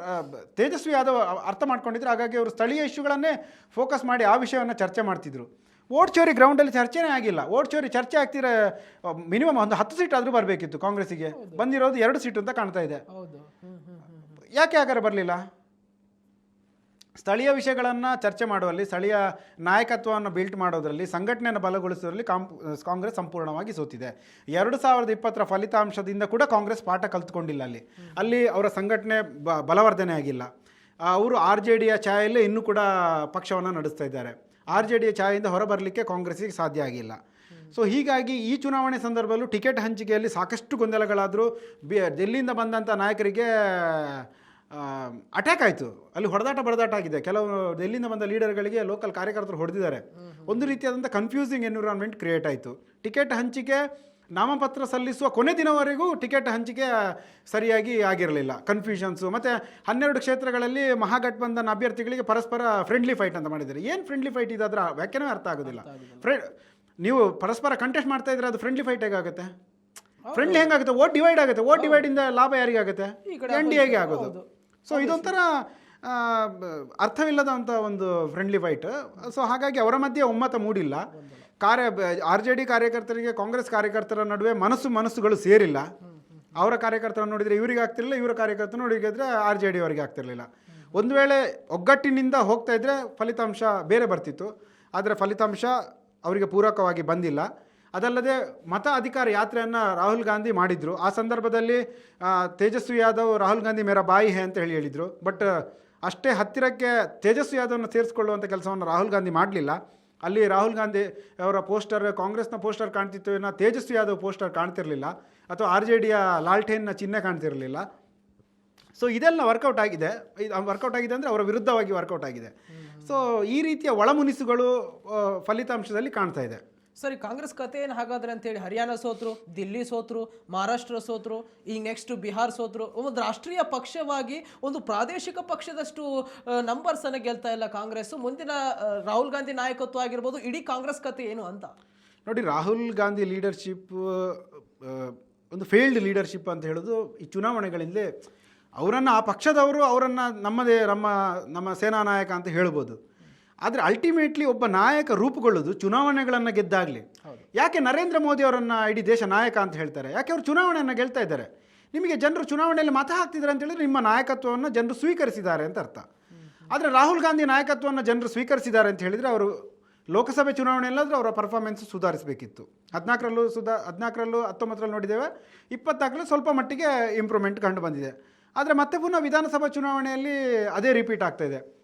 ತೇಜಸ್ವಿ ಯಾದವ್ ಅರ್ಥ ಮಾಡ್ಕೊಂಡಿದ್ರು ಹಾಗಾಗಿ ಅವರು ಸ್ಥಳೀಯ ಇಶ್ಯೂಗಳನ್ನೇ ಫೋಕಸ್ ಮಾಡಿ ಆ ವಿಷಯವನ್ನು ಚರ್ಚೆ ಮಾಡ್ತಿದ್ರು. ಓಟ್ ಚೋರಿ ಗ್ರೌಂಡಲ್ಲಿ ಚರ್ಚೆನೇ ಆಗಿಲ್ಲ. ಓಟ್ ಚೋರಿ ಚರ್ಚೆ ಆಗ್ತಿರ ಮಿನಿಮಮ್ ಒಂದು ಹತ್ತು ಸೀಟ್ ಆದರೂ ಬರಬೇಕಿತ್ತು ಕಾಂಗ್ರೆಸ್ಸಿಗೆ. ಬಂದಿರೋದು ಎರಡು ಸೀಟು ಅಂತ ಕಾಣ್ತಾ ಇದೆ. ಯಾಕೆ ಹಾಗಾದ್ರೆ ಬರಲಿಲ್ಲ? ಸ್ಥಳೀಯ ವಿಷಯಗಳನ್ನು ಚರ್ಚೆ ಮಾಡುವಲ್ಲಿ ಸ್ಥಳೀಯ ನಾಯಕತ್ವವನ್ನು ಬಿಲ್ಟ್ ಮಾಡೋದರಲ್ಲಿ ಸಂಘಟನೆಯನ್ನು ಬಲಗೊಳಿಸೋದ್ರಲ್ಲಿ ಕಾಂಪ್ ಕಾಂಗ್ರೆಸ್ ಸಂಪೂರ್ಣವಾಗಿ ಸೋತಿದೆ. ಎರಡು ಸಾವಿರದ ಇಪ್ಪತ್ತರ ಫಲಿತಾಂಶದಿಂದ ಕೂಡ ಕಾಂಗ್ರೆಸ್ ಪಾಠ ಕಲ್ತ್ಕೊಂಡಿಲ್ಲ ಅಲ್ಲಿ. ಅಲ್ಲಿ ಅವರ ಸಂಘಟನೆ ಬ ಬಲವರ್ಧನೆ ಆಗಿಲ್ಲ. ಅವರು ಆರ್ ಜೆ ಡಿಯ ಛಾಯಲ್ಲೇ ಇನ್ನೂ ಕೂಡ ಪಕ್ಷವನ್ನು ನಡೆಸ್ತಾ ಇದ್ದಾರೆ. ಆರ್ ಜೆ ಡಿಯ ಛಾಯೆಯಿಂದ ಹೊರಬರಲಿಕ್ಕೆ ಕಾಂಗ್ರೆಸ್ಸಿಗೆ ಸಾಧ್ಯ ಆಗಿಲ್ಲ. ಸೊ ಹೀಗಾಗಿ ಈ ಚುನಾವಣೆ ಸಂದರ್ಭದಲ್ಲೂ ಟಿಕೆಟ್ ಹಂಚಿಕೆಯಲ್ಲಿ ಸಾಕಷ್ಟು ಗೊಂದಲಗಳಾದರೂ ಬಿ ಡೆಲ್ಲಿಯಿಂದ ಬಂದಂಥ ನಾಯಕರಿಗೆ ಅಟ್ಯಾಕ್ ಆಯಿತು. ಅಲ್ಲಿ ಹೊಡೆದಾಟ ಬಡದಾಟ ಆಗಿದೆ. ಕೆಲವು ಡೆಲ್ಲಿಯಿಂದ ಬಂದ ಲೀಡರ್ಗಳಿಗೆ ಲೋಕಲ್ ಕಾರ್ಯಕರ್ತರು ಹೊಡೆದಿದ್ದಾರೆ. ಒಂದು ರೀತಿಯಾದಂಥ ಕನ್ಫ್ಯೂಸಿಂಗ್ ಎನ್ವಿರಾನ್ಮೆಂಟ್ ಕ್ರಿಯೇಟ್ ಆಯಿತು. ಟಿಕೆಟ್ ಹಂಚಿಕೆ ನಾಮಪತ್ರ ಸಲ್ಲಿಸುವ ಕೊನೆ ದಿನವರೆಗೂ ಟಿಕೆಟ್ ಹಂಚಿಕೆ ಸರಿಯಾಗಿ ಆಗಿರಲಿಲ್ಲ. ಕನ್ಫ್ಯೂಷನ್ಸು ಮತ್ತು ಹನ್ನೆರಡು ಕ್ಷೇತ್ರಗಳಲ್ಲಿ ಮಹಾಗಠಬಂಧನ್ ಅಭ್ಯರ್ಥಿಗಳಿಗೆ ಪರಸ್ಪರ ಫ್ರೆಂಡ್ಲಿ ಫೈಟ್ ಅಂತ ಮಾಡಿದ್ದಾರೆ. ಏನು ಫ್ರೆಂಡ್ಲಿ ಫೈಟ್ ಇದೆ ಅದರ ವ್ಯಾಖ್ಯಾನವೇ ಅರ್ಥ ಆಗೋದಿಲ್ಲ. ಫ್ರೆ ನೀವು ಪರಸ್ಪರ ಕಂಟೆಸ್ಟ್ ಮಾಡ್ತಾ ಇದ್ರೆ ಅದು ಫ್ರೆಂಡ್ಲಿ ಫೈಟ್ ಹೇಗಾಗುತ್ತೆ? ಫ್ರೆಂಡ್ಲಿ ಹೆಂಗಾಗುತ್ತೆ? ಓಟ್ ಡಿವೈಡ್ ಆಗುತ್ತೆ. ಓಟ್ ಡಿವೈಡಿಂದ ಲಾಭ ಯಾರಿಗಾಗುತ್ತೆ ಎನ್ ಡಿ ಎಗೆ ಆಗೋದು. ಸೊ ಇದೊಂಥರ ಅರ್ಥವಿಲ್ಲದಂಥ ಒಂದು ಫ್ರೆಂಡ್ಲಿ ಫೈಟ್ ಸೊ ಹಾಗಾಗಿ ಅವರ ಮಧ್ಯೆ ಒಮ್ಮತ ಮೂಡಿಲ್ಲ. ಕಾರ್ಯ, ಆರ್ ಜೆ ಡಿ ಕಾರ್ಯಕರ್ತರಿಗೆ ಕಾಂಗ್ರೆಸ್ ಕಾರ್ಯಕರ್ತರ ನಡುವೆ ಮನಸ್ಸು ಮನಸ್ಸುಗಳು ಸೇರಿಲ್ಲ. ಅವರ ಕಾರ್ಯಕರ್ತರ ನೋಡಿದರೆ ಇವರಿಗೆ ಆಗ್ತಿರಲಿಲ್ಲ, ಇವರ ಕಾರ್ಯಕರ್ತರು ನೋಡಿದ್ರೆ ಆರ್ ಜೆ ಡಿ ಅವರಿಗೆ ಆಗ್ತಿರಲಿಲ್ಲ. ಒಂದು ವೇಳೆ ಒಗ್ಗಟ್ಟಿನಿಂದ ಹೋಗ್ತಾ ಇದ್ರೆ ಫಲಿತಾಂಶ ಬೇರೆ ಬರ್ತಿತ್ತು. ಆದರೆ ಫಲಿತಾಂಶ ಅವರಿಗೆ ಪೂರಕವಾಗಿ ಬಂದಿಲ್ಲ. ಅದಲ್ಲದೆ ಮತ ಅಧಿಕಾರ ಯಾತ್ರೆಯನ್ನು ರಾಹುಲ್ ಗಾಂಧಿ ಮಾಡಿದರು. ಆ ಸಂದರ್ಭದಲ್ಲಿ ತೇಜಸ್ವಿ ಯಾದವ್, ರಾಹುಲ್ ಗಾಂಧಿ ಮೇರ ಬಾಯಿ ಹೇ ಅಂತ ಹೇಳಿ ಹೇಳಿದರು. ಬಟ್, ಅಷ್ಟೇ ಹತ್ತಿರಕ್ಕೆ ತೇಜಸ್ವಿ ಯಾದವ್ನ ಸೇರಿಸ್ಕೊಳ್ಳುವಂಥ ಕೆಲಸವನ್ನು ರಾಹುಲ್ ಗಾಂಧಿ ಮಾಡಲಿಲ್ಲ. ಅಲ್ಲಿ ರಾಹುಲ್ ಗಾಂಧಿ ಅವರ ಪೋಸ್ಟರ್, ಕಾಂಗ್ರೆಸ್ನ ಪೋಸ್ಟರ್ ಕಾಣ್ತಿತ್ತು ಏನೋ ತೇಜಸ್ವಿ ಯಾದವ್ ಪೋಸ್ಟರ್ ಕಾಣ್ತಿರಲಿಲ್ಲ. ಅಥವಾ ಆರ್ ಜೆ ಡಿಯ ಲಾಲ್ಟೇನ್ನ ಚಿಹ್ನೆ ಕಾಣ್ತಿರಲಿಲ್ಲ. ಸೊ ಇದೆಲ್ಲ ವರ್ಕೌಟ್ ಆಗಿದೆ. ಇದು ವರ್ಕೌಟ್ ಆಗಿದೆ ಅಂದರೆ ಅವರ ವಿರುದ್ಧವಾಗಿ ವರ್ಕೌಟ್ ಆಗಿದೆ. ಸೊ ಈ ರೀತಿಯ ಒಳಮುನಿಸುಗಳು ಫಲಿತಾಂಶದಲ್ಲಿ ಕಾಣ್ತಾ ಇದೆ. ಸರಿ, ಕಾಂಗ್ರೆಸ್ ಕತೆ ಏನು ಹಾಗಾದ್ರೆ ಅಂತೇಳಿ ಹರಿಯಾಣ ಸೋತರು, ದಿಲ್ಲಿ ಸೋತರು, ಮಹಾರಾಷ್ಟ್ರ ಸೋತರು ಈಗ ನೆಕ್ಸ್ಟ್ ಬಿಹಾರ್ ಸೋತರು, ಒಂದು ರಾಷ್ಟ್ರೀಯ ಪಕ್ಷವಾಗಿ, ಒಂದು ಪ್ರಾದೇಶಿಕ ಪಕ್ಷದಷ್ಟು ನಂಬರ್ಸ್ ಅನ್ನ ಗೆಲ್ತಾ ಇಲ್ಲ ಕಾಂಗ್ರೆಸ್. ಮುಂದಿನ ರಾಹುಲ್ ಗಾಂಧಿ ನಾಯಕತ್ವ ಆಗಿರ್ಬೋದು, ಇಡೀ ಕಾಂಗ್ರೆಸ್ ಕತೆ ಏನು ಅಂತ? ನೋಡಿ, ರಾಹುಲ್ ಗಾಂಧಿ ಲೀಡರ್ಶಿಪ್ ಒಂದು ಫೇಲ್ಡ್ ಲೀಡರ್ಶಿಪ್ ಅಂತ ಹೇಳೋದು ಈ ಚುನಾವಣೆಗಳಿಂದಲೇ ಅವರನ್ನು, ಆ ಪಕ್ಷದವರು ಅವರನ್ನು ನಮ್ಮದೇ, ನಮ್ಮ ನಮ್ಮ ಸೇನಾ ನಾಯಕ ಅಂತ ಹೇಳ್ಬೋದು. ಆದರೆ ಅಲ್ಟಿಮೇಟ್ಲಿ ಒಬ್ಬ ನಾಯಕ ರೂಪುಗೊಳ್ಳೋದು ಚುನಾವಣೆಗಳನ್ನು ಗೆದ್ದಾಗಲಿ. ಯಾಕೆ ನರೇಂದ್ರ ಮೋದಿ ಅವರನ್ನು ಇಡೀ ದೇಶ ನಾಯಕ ಅಂತ ಹೇಳ್ತಾರೆ. ಯಾಕೆ ಅವರು ಚುನಾವಣೆಯನ್ನು ಗೆಲ್ತಾ ಇದ್ದಾರೆ? ನಿಮಗೆ ಜನರು ಚುನಾವಣೆಯಲ್ಲಿ ಮತ ಹಾಕ್ತಿದ್ದಾರೆ ಅಂತ ಹೇಳಿದ್ರೆ ನಿಮ್ಮ ನಾಯಕತ್ವವನ್ನು ಜನರು ಸ್ವೀಕರಿಸಿದ್ದಾರೆ ಅಂತ ಅರ್ಥ. ಆದರೆ ರಾಹುಲ್ ಗಾಂಧಿ ನಾಯಕತ್ವವನ್ನು ಜನರು ಸ್ವೀಕರಿಸಿದ್ದಾರೆ ಅಂತ ಹೇಳಿದರೆ ಅವರು ಲೋಕಸಭೆ ಚುನಾವಣೆಯಲ್ಲಾದರೂ ಅವರ ಪರ್ಫಾರ್ಮೆನ್ಸ್ ಸುಧಾರಿಸಬೇಕಿತ್ತು. ಹದಿನಾಲ್ಕರಲ್ಲೂ ಸುಧಾ ಹದಿನಾಲ್ಕರಲ್ಲೂ ಹತ್ತೊಂಬತ್ತರಲ್ಲಿ ನೋಡಿದ್ದೇವೆ. ಇಪ್ಪತ್ನಾಲ್ಕರಲ್ಲಿ ಸ್ವಲ್ಪ ಮಟ್ಟಿಗೆ ಇಂಪ್ರೂವ್ಮೆಂಟ್ ಕಂಡು ಬಂದಿದೆ. ಆದರೆ ಮತ್ತೆ ಪುನಃ ವಿಧಾನಸಭಾ ಚುನಾವಣೆಯಲ್ಲಿ ಅದೇ ರಿಪೀಟ್ ಆಗ್ತಾ ಇದೆ.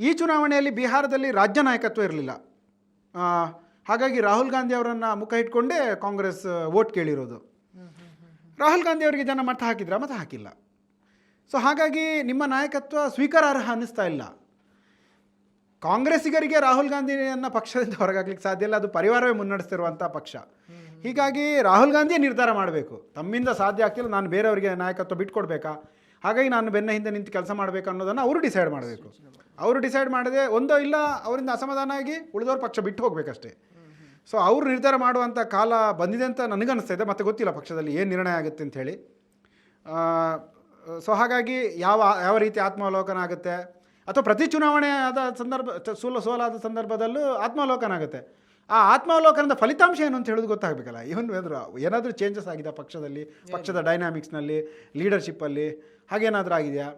ಈ ಚುನಾವಣೆಯಲ್ಲಿ ಬಿಹಾರದಲ್ಲಿ ರಾಜ್ಯ ನಾಯಕತ್ವ ಇರಲಿಲ್ಲ. ಹಾಗಾಗಿ ರಾಹುಲ್ ಗಾಂಧಿ ಅವರನ್ನು ಮುಖ ಇಟ್ಕೊಂಡೇ ಕಾಂಗ್ರೆಸ್ ವೋಟ್ ಕೇಳಿರೋದು. ರಾಹುಲ್ ಗಾಂಧಿ ಅವರಿಗೆ ಜನ ಮತ ಹಾಕಿದ್ರ? ಮತ ಹಾಕಿಲ್ಲ. ಸೊ ಹಾಗಾಗಿ ನಿಮ್ಮ ನಾಯಕತ್ವ ಸ್ವೀಕಾರಾರ್ಹ ಅನ್ನಿಸ್ತಾ ಇಲ್ಲ. ಕಾಂಗ್ರೆಸ್ಸಿಗರಿಗೆ ರಾಹುಲ್ ಗಾಂಧಿಯನ್ನು ಪಕ್ಷದಿಂದ ಹೊರಗಾಗ್ಲಿಕ್ಕೆ ಸಾಧ್ಯ ಇಲ್ಲ. ಅದು ಪರಿವಾರವೇ ಮುನ್ನಡೆಸ್ತಿರುವಂಥ ಪಕ್ಷ. ಹೀಗಾಗಿ ರಾಹುಲ್ ಗಾಂಧಿಯೇ ನಿರ್ಧಾರ ಮಾಡಬೇಕು. ತಮ್ಮಿಂದ ಸಾಧ್ಯ ಆಗ್ತಿಲ್ಲ. ನಾನು ಬೇರೆಯವರಿಗೆ ನಾಯಕತ್ವ ಬಿಟ್ಕೊಡ್ಬೇಕಾ? ಹಾಗಾಗಿ ನಾನು ಬೆನ್ನ ಹಿಂದೆ ನಿಂತು ಕೆಲಸ ಮಾಡಬೇಕು ಅನ್ನೋದನ್ನು ಅವರು ಡಿಸೈಡ್ ಮಾಡಬೇಕು. ಅವರು ಡಿಸೈಡ್ ಮಾಡದೆ ಒಂದೋ ಇಲ್ಲ, ಅವರಿಂದ ಅಸಮಾಧಾನ ಆಗಿ ಉಳಿದವ್ರ ಪಕ್ಷ ಬಿಟ್ಟು ಹೋಗಬೇಕಷ್ಟೇ. ಸೊ ಅವರು ನಿರ್ಧಾರ ಮಾಡುವಂಥ ಕಾಲ ಬಂದಿದೆ ಅಂತ ನನಗನ್ನಿಸ್ತಾ ಇದೆ ಮತ್ತೆ ಗೊತ್ತಿಲ್ಲ ಪಕ್ಷದಲ್ಲಿ ಏನು ನಿರ್ಣಯ ಆಗುತ್ತೆ ಅಂತ ಹೇಳಿ. ಸೊ, ಹಾಗಾಗಿ ಯಾವ ಯಾವ ರೀತಿ ಆತ್ಮಾವಲೋಕನ ಆಗುತ್ತೆ? ಅಥವಾ ಪ್ರತಿ ಚುನಾವಣೆ ಆದ ಸಂದರ್ಭ, ಸೋಲ, ಸೋಲಾದ ಸಂದರ್ಭದಲ್ಲೂ ಆತ್ಮಾವಲೋಕನ ಆಗುತ್ತೆ. ಆ ಆತ್ಮಾವಲೋಕನದ ಫಲಿತಾಂಶ ಏನು ಅಂತ ಹೇಳೋದು ಗೊತ್ತಾಗಬೇಕಲ್ಲ. ಇವನ್ ಏನಾದರೂ ಏನಾದರೂ ಚೇಂಜಸ್ ಆಗಿದೆ ಪಕ್ಷದಲ್ಲಿ, ಪಕ್ಷದ ಡೈನಾಮಿಕ್ಸ್ನಲ್ಲಿ ಲೀಡರ್ಶಿಪ್ಪಲ್ಲಿ ಹಾಗೇನಾದರೂ ಆಗಿದೆಯಾ?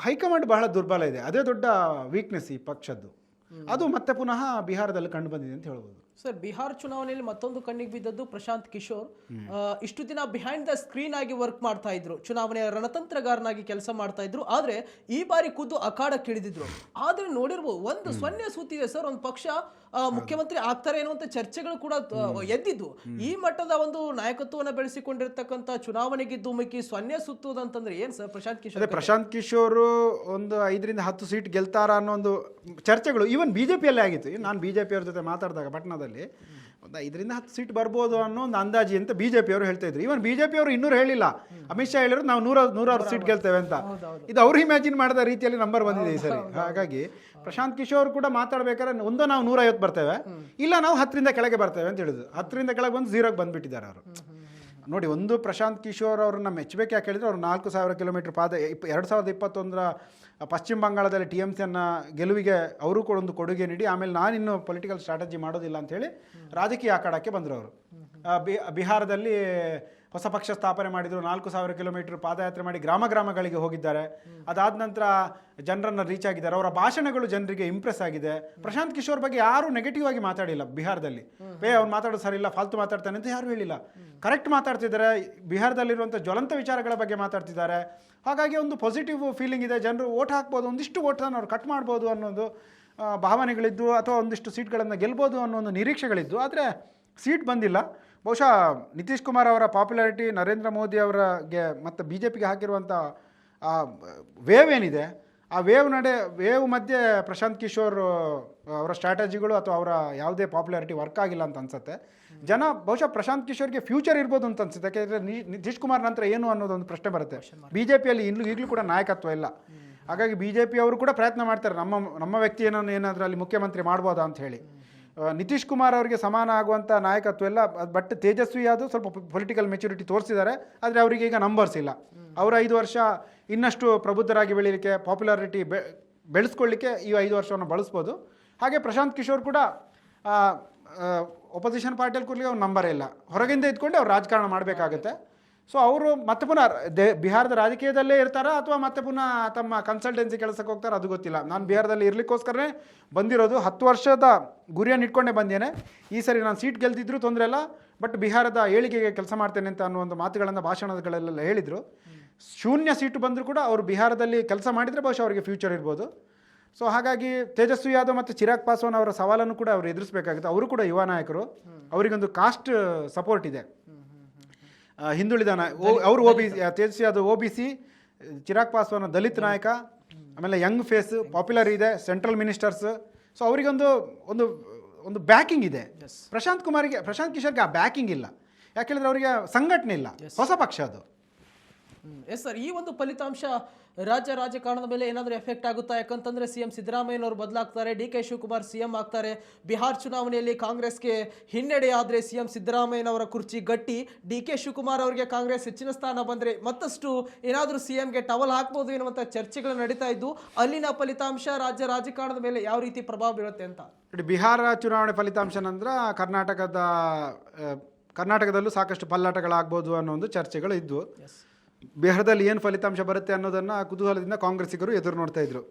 ಹೈಕಮಾಂಡ್ ಬಹಳ ದುರ್ಬಲ ಇದೆ. ಅದೇ ದೊಡ್ಡ ವೀಕ್ನೆಸ್ ಈ ಪಕ್ಷದ್ದು. ಅದು ಮತ್ತೆ ಪುನಃ ಬಿಹಾರದಲ್ಲಿ ಕಂಡು ಬಂದಿದೆ ಅಂತ ಹೇಳ್ಬೋದು. ಸರ್ ಬಿಹಾರ್ ಚುನಾವಣೆಯಲ್ಲಿ ಮತ್ತೊಂದು ಕಣ್ಣಿಗೆ ಬಿದ್ದದ್ದು ಪ್ರಶಾಂತ್ ಕಿಶೋರ್. ಇಷ್ಟು ದಿನ ಬಿಹೈಂಡ್ ದ ಸ್ಕ್ರೀನ್ ಆಗಿ ವರ್ಕ್ ಮಾಡ್ತಾ ಇದ್ರು. ಚುನಾವಣೆಯ ರಣತಂತ್ರಗಾರನಾಗಿ ಕೆಲಸ ಮಾಡ್ತಾ ಇದ್ರು. ಆದ್ರೆ ಈ ಬಾರಿ ಖುದ್ದು ಅಖಾಡಕ್ಕೆ ಇಳಿದಿದ್ರು ಆದ್ರೆ ನೋಡಿರ್ಬೋದು ಒಂದು ಸೊನ್ನೆ ಸೂತಿದೆ ಸರ್ ಒಂದು ಪಕ್ಷ ಮುಖ್ಯಮಂತ್ರಿ ಆಗ್ತಾರೆ ಅನ್ನುವಂತ ಚರ್ಚೆಗಳು ಕೂಡ ಎದ್ದಿದ್ದು. ಈ ಮಟ್ಟದ ಒಂದು ನಾಯಕತ್ವವನ್ನು ಬೆಳೆಸಿಕೊಂಡಿರ್ತಕ್ಕಂಥ ಚುನಾವಣೆಗೆ ಧುಮುಕಿ ಸೊನ್ನೆ ಸುತ್ತುವುದಂತಂದ್ರೆ ಏನ್ ಸರ್ ಪ್ರಶಾಂತ್ ಕಿಶೋರ್ ಪ್ರಶಾಂತ್ ಕಿಶೋರ್ ಒಂದು ಐದರಿಂದ ಹತ್ತು ಸೀಟ್ ಗೆಲ್ತಾರ ಅನ್ನೋ ಒಂದು ಚರ್ಚೆಗಳು ಈವನ್ ಬಿಜೆಪಿಯಲ್ಲೇ ಆಗಿತ್ತು. ನಾನು ಬಿಜೆಪಿಯವ್ರ ಜೊತೆ ಮಾತಾಡಿದಾಗ ಪಟ್ಟಣದಲ್ಲಿ ಒಂದು ಐದರಿಂದ ಹತ್ತು ಸೀಟ್ ಬರ್ಬೋದು ಅನ್ನೋ ಒಂದು ಅಂದಾಜಿ ಅಂತ ಬಿ ಜೆ ಪಿಯವರು ಹೇಳ್ತಾ ಇದ್ರು. ಇವನ್ ಬಿ ಜೆ ಪಿಯವರು ಇನ್ನೂರು ಹೇಳಿಲ್ಲ. ಅಮಿತ್ ಶಾ ಹೇಳಿದ್ರು ನಾವು ನೂರ ನೂರಾರು ಸೀಟ್ ಗೆಲ್ತೇವೆ ಅಂತ. ಇದು ಅವ್ರು ಇಮ್ಯಾಜಿನ್ ಮಾಡಿದ ರೀತಿಯಲ್ಲಿ ನಂಬರ್ ಬಂದಿದೆ ಈ ಸರಿ. ಹಾಗಾಗಿ ಪ್ರಶಾಂತ್ ಕಿಶೋರ್ ಕೂಡ ಮಾತಾಡ್ಬೇಕಾದ್ರೆ ಒಂದೋ ನಾವು ನೂರೈವತ್ತು ಬರ್ತೇವೆ. ಇಲ್ಲ ನಾವು ಹತ್ತರಿಂದ ಕೆಳಗೆ ಬರ್ತೇವೆ ಅಂತ ಹೇಳಿದ್ರು. ಹತ್ತರಿಂದ ಕೆಳಗೆ ಬಂದು ಝೀರೋಗೆ ಬಂದ್ಬಿಟ್ಟಿದ್ದಾರೆ ಅವರು. ನೋಡಿ, ಒಂದು ಪ್ರಶಾಂತ್ ಕಿಶೋರ್ ಅವ್ರನ್ನ ಮೆಚ್ಚಬೇಕು ಯಾಕೆ ಹೇಳಿದ್ರೆ, ಅವ್ರು ನಾಲ್ಕು ಸಾವಿರ ಕಿಲೋಮೀಟರ್ ಪಾದ ಇಪ್ ಎರಡು ಸಾವಿರದ ಇಪ್ಪತ್ತೊಂದರ ಪಶ್ಚಿಮ ಬಂಗಾಳದಲ್ಲಿ ಟಿ ಎಂ ಸಿಯನ್ನು ಗೆಲುವಿಗೆ ಅವರು ಕೂಡ ಒಂದು ಕೊಡುಗೆ ನೀಡಿ, ಆಮೇಲೆ ನಾನಿನ್ನು ಪೊಲಿಟಿಕಲ್ ಸ್ಟ್ರಾಟಜಿ ಮಾಡೋದಿಲ್ಲ ಅಂತೇಳಿ ರಾಜಕೀಯ ಆಕಾಡಕ್ಕೆ ಬಂದರು ಅವರು. ಬಿಹಾರದಲ್ಲಿ ಹೊಸ ಪಕ್ಷ ಸ್ಥಾಪನೆ ಮಾಡಿದರು ನಾಲ್ಕು ಸಾವಿರ ಕಿಲೋಮೀಟರ್ ಪಾದಯಾತ್ರೆ ಮಾಡಿ ಗ್ರಾಮ ಗ್ರಾಮಗಳಿಗೆ ಹೋಗಿದ್ದಾರೆ. ಅದಾದ ನಂತರ ಜನರನ್ನು ರೀಚ್ ಆಗಿದ್ದಾರೆ. ಅವರ ಭಾಷಣಗಳು ಜನರಿಗೆ ಇಂಪ್ರೆಸ್ ಆಗಿದೆ. ಪ್ರಶಾಂತ್ ಕಿಶೋರ್ ಬಗ್ಗೆ ಯಾರು ನೆಗೆಟಿವ್ ಆಗಿ ಮಾತಾಡಿಲ್ಲ ಬಿಹಾರದಲ್ಲಿ. ಏ ಅವ್ನು ಮಾತಾಡೋದು ಸರಿ ಇಲ್ಲ ಫಾಲ್ತು ಮಾತಾಡ್ತಾನೆ ಅಂತ ಯಾರು ಹೇಳಿಲ್ಲ. ಕರೆಕ್ಟ್ ಮಾತಾಡ್ತಿದ್ದಾರೆ. ಬಿಹಾರದಲ್ಲಿರುವಂಥ ಜ್ವಲಂತ ವಿಚಾರಗಳ ಬಗ್ಗೆ ಮಾತಾಡ್ತಿದ್ದಾರೆ. ಹಾಗಾಗಿ ಒಂದು ಪಾಸಿಟಿವ್ ಫೀಲಿಂಗ್ ಇದೆ. ಜನರು ಓಟ್ ಹಾಕ್ಬೋದು ಒಂದಿಷ್ಟು ಓಟನ್ನು ಅವ್ರು ಕಟ್ ಮಾಡ್ಬೋದು ಅನ್ನೋದು ಭಾವನೆಗಳಿದ್ದು ಅಥವಾ ಒಂದಿಷ್ಟು ಸೀಟ್ಗಳನ್ನು ಗೆಲ್ಬೋದು ಅನ್ನೋ ಒಂದು ನಿರೀಕ್ಷೆಗಳಿದ್ದು. ಆದರೆ ಸೀಟ್ ಬಂದಿಲ್ಲ. ಬಹುಶಃ ನಿತೀಶ್ ಕುಮಾರ್ ಅವರ ಪಾಪ್ಯುಲಾರಿಟಿ ನರೇಂದ್ರ ಮೋದಿ ಅವರಿಗೆ ಮತ್ತು ಬಿ ಜೆ ಪಿಗೆ ಹಾಕಿರುವಂಥ ವೇವ್ ಏನಿದೆ? ಆ ವೇವ್ ನಡೆ ವೇವ್ ಮಧ್ಯೆ ಪ್ರಶಾಂತ್ ಕಿಶೋರ್ ಅವರ ಸ್ಟ್ರಾಟಜಿಗಳು ಅಥವಾ ಅವರ ಯಾವುದೇ ಪಾಪ್ಯುಲಾರಿಟಿ ವರ್ಕ್ ಆಗಿಲ್ಲ ಅಂತ ಅನ್ಸುತ್ತೆ. ಜನ ಬಹುಶಃ ಪ್ರಶಾಂತ್ ಕಿಶೋರ್ಗೆ ಫ್ಯೂಚರ್ ಇರ್ಬೋದು ಅಂತ ಅನ್ಸುತ್ತೆ. ಯಾಕೆಂದರೆ ನಿತೀಶ್ ಕುಮಾರ್ ನಂತರ ಏನು ಅನ್ನೋದೊಂದು ಪ್ರಶ್ನೆ ಬರುತ್ತೆ. ಬಿ ಜೆ ಪಿಯಲ್ಲಿ ಇನ್ನು ಈಗಲೂ ಕೂಡ ನಾಯಕತ್ವ ಇಲ್ಲ. ಹಾಗಾಗಿ ಬಿ ಜೆ ಪಿ ಅವರು ಕೂಡ ಪ್ರಯತ್ನ ಮಾಡ್ತಾರೆ. ನಮ್ಮ ನಮ್ಮ ವ್ಯಕ್ತಿ ಏನನ್ನು ಏನಾದರೂ ಅಲ್ಲಿ ಮುಖ್ಯಮಂತ್ರಿ ಮಾಡ್ಬೋದಾ ಅಂತ ಹೇಳಿ. ನಿತೀಶ್ ಕುಮಾರ್ ಅವರಿಗೆ ಸಮಾನ ಆಗುವಂಥ ನಾಯಕತ್ವ ಎಲ್ಲ ಬಟ್ ತೇಜಸ್ವಿ ಅದು ಸ್ವಲ್ಪ ಪೊಲಿಟಿಕಲ್ ಮೆಚುರಿಟಿ ತೋರಿಸಿದ್ದಾರೆ, ಆದರೆ ಅವರಿಗೆ ಈಗ ನಂಬರ್ಸ್ ಇಲ್ಲ. ಅವರು ಐದು ವರ್ಷ ಇನ್ನಷ್ಟು ಪ್ರಬುದ್ಧರಾಗಿ ಬೆಳೀಲಿಕ್ಕೆ ಪಾಪ್ಯುಲಾರಿಟಿ ಬೆ, ಬೆಳೆಸ್ಕೊಳ್ಳಿಕ್ಕೆ ಈ ಐದು ವರ್ಷವನ್ನು ಬಳಸ್ಬೋದು. ಹಾಗೆ ಪ್ರಶಾಂತ್ ಕಿಶೋರ್ ಕೂಡ ಒಪೋಸಿಷನ್ ಪಾರ್ಟಿಯಲ್ಲಿ ಕೂಡಲಿಕ್ಕೆ ಅವ್ರ ನಂಬರ್ ಇಲ್ಲ. ಹೊರಗಿಂದ ಇದ್ಕೊಂಡು ಅವ್ರು ರಾಜಕಾರಣ ಮಾಡಬೇಕಾಗುತ್ತೆ. ಸೊ ಅವರು ಮತ್ತೆ ಪುನಃ ದೇ, ಬಿಹಾರದ ರಾಜಕೀಯದಲ್ಲೇ ಇರ್ತಾರಾ ಅಥವಾ ಮತ್ತೆ ಪುನಃ ತಮ್ಮ ಕನ್ಸಲ್ಟೆನ್ಸಿ ಕೆಲಸಕ್ಕೆ ಹೋಗ್ತಾರೆ? ಅದು ಗೊತ್ತಿಲ್ಲ. ನಾನು ಬಿಹಾರದಲ್ಲಿ ಇರಲಿಕ್ಕೋಸ್ಕರನೇ ಬಂದಿರೋದು ಹತ್ತು ವರ್ಷದ ಗುರಿಯನ್ನು ಇಟ್ಕೊಂಡೇ ಬಂದೇನೆ. ಈ ಸರಿ ನಾನು ಸೀಟ್ ಗೆಲ್ತಿದ್ರು ತೊಂದರೆ ಇಲ್ಲ, ಬಟ್ ಬಿಹಾರದ ಏಳಿಗೆಗೆ ಕೆಲಸ ಮಾಡ್ತೇನೆ ಅಂತ ಅನ್ನೋ ಒಂದು ಮಾತುಗಳನ್ನು ಭಾಷಣಗಳೆಲ್ಲ ಹೇಳಿದರು. ಶೂನ್ಯ ಸೀಟು ಬಂದರೂ ಕೂಡ ಅವರು ಬಿಹಾರದಲ್ಲಿ ಕೆಲಸ ಮಾಡಿದರೆ ಬಹುಶಃ ಅವರಿಗೆ ಫ್ಯೂಚರ್ ಇರ್ಬೋದು. ಸೊ ಹಾಗಾಗಿ ತೇಜಸ್ವಿ ಯಾದವ್ ಮತ್ತು ಚಿರಾಗ್ ಪಾಸ್ವಾನ್ ಅವರ ಸವಾಲನ್ನು ಕೂಡ ಅವರು ಎದುರಿಸಬೇಕಾಗುತ್ತೆ. ಅವರು ಕೂಡ ಯುವ ನಾಯಕರು. ಅವರಿಗೊಂದು ಕಾಸ್ಟ್ ಸಪೋರ್ಟ್ ಇದೆ. ಹಿಂದುಳಿದ ಅವರು O B Tejashwi Yadav O B C Chirag Paswan Dalit ನಾಯಕ ಆಮೇಲೆ ಯಂಗ್ ಫೇಸ್ ಪಾಪ್ಯುಲರ್ ಇದೆ ಸೆಂಟ್ರಲ್ ಮಿನಿಸ್ಟರ್ಸ್. ಸೊ ಅವರಿಗೊಂದು ಒಂದು ಒಂದು ಬ್ಯಾಕಿಂಗ್ ಇದೆ. ಪ್ರಶಾಂತ್ ಕುಮಾರ್ಗೆ ಪ್ರಶಾಂತ್ ಕಿಶೋರ್ಗೆ ಆ ಬ್ಯಾಕಿಂಗ್ ಇಲ್ಲ. ಯಾಕೆಂದ್ರೆ ಅವರಿಗೆ ಸಂಘಟನೆ ಇಲ್ಲ. ಹೊಸ ಪಕ್ಷ ಅದು. ಎಸ್ ಸರ್ ಈ ಒಂದು ಫಲಿತಾಂಶ ರಾಜ್ಯ ರಾಜಕಾರಣದ ಮೇಲೆ ಏನಾದರೂ ಎಫೆಕ್ಟ್ ಆಗುತ್ತಾ? ಯಾಕಂತಂದ್ರೆ ಸಿಎಂ ಸಿದ್ದರಾಮಯ್ಯನವರು ಬದಲಾಗ್ತಾರೆ ಡಿ ಕೆ ಶಿವಕುಮಾರ್ ಸಿಎಂ ಆಗ್ತಾರೆ. ಬಿಹಾರ್ ಚುನಾವಣೆಯಲ್ಲಿ ಕಾಂಗ್ರೆಸ್ಗೆ ಹಿನ್ನಡೆ ಆದರೆ ಸಿಎಂ ಸಿದ್ದರಾಮಯ್ಯನವರ ಕುರ್ಚಿ ಗಟ್ಟಿ ಡಿ ಕೆ ಶಿವಕುಮಾರ್ ಅವರಿಗೆ ಕಾಂಗ್ರೆಸ್ ಹೆಚ್ಚಿನ ಸ್ಥಾನ ಬಂದರೆ ಮತ್ತಷ್ಟು ಏನಾದರೂ ಸಿಎಂಗೆ ಟವಲ್ ಹಾಕ್ಬೋದು ಎನ್ನುವಂಥ ಚರ್ಚೆಗಳು ನಡೀತಾ ಇದ್ದು ಅಲ್ಲಿನ ಫಲಿತಾಂಶ ರಾಜ್ಯ ರಾಜಕಾರಣದ ಮೇಲೆ ಯಾವ ರೀತಿ ಪ್ರಭಾವ ಬೀರುತ್ತೆ ಅಂತ? ಬಿಹಾರ ಚುನಾವಣೆ ಫಲಿತಾಂಶ ನಂತರ ಕರ್ನಾಟಕದ ಕರ್ನಾಟಕದಲ್ಲೂ ಸಾಕಷ್ಟು ಪಲ್ಲಾಟಗಳಾಗ್ಬೋದು ಅನ್ನೋ ಒಂದು ಚರ್ಚೆಗಳು ಇದ್ವು ಬಿಹಾರದಲ್ಲಿ ಏನು ಫಲಿತಾಂಶ ಬರುತ್ತೆ ಅನ್ನೋದನ್ನು ಕುತೂಹಲದಿಂದ ಕಾಂಗ್ರೆಸ್ಸಿಗರು ಎದುರು ನೋಡ್ತಾ ಇದ್ರು.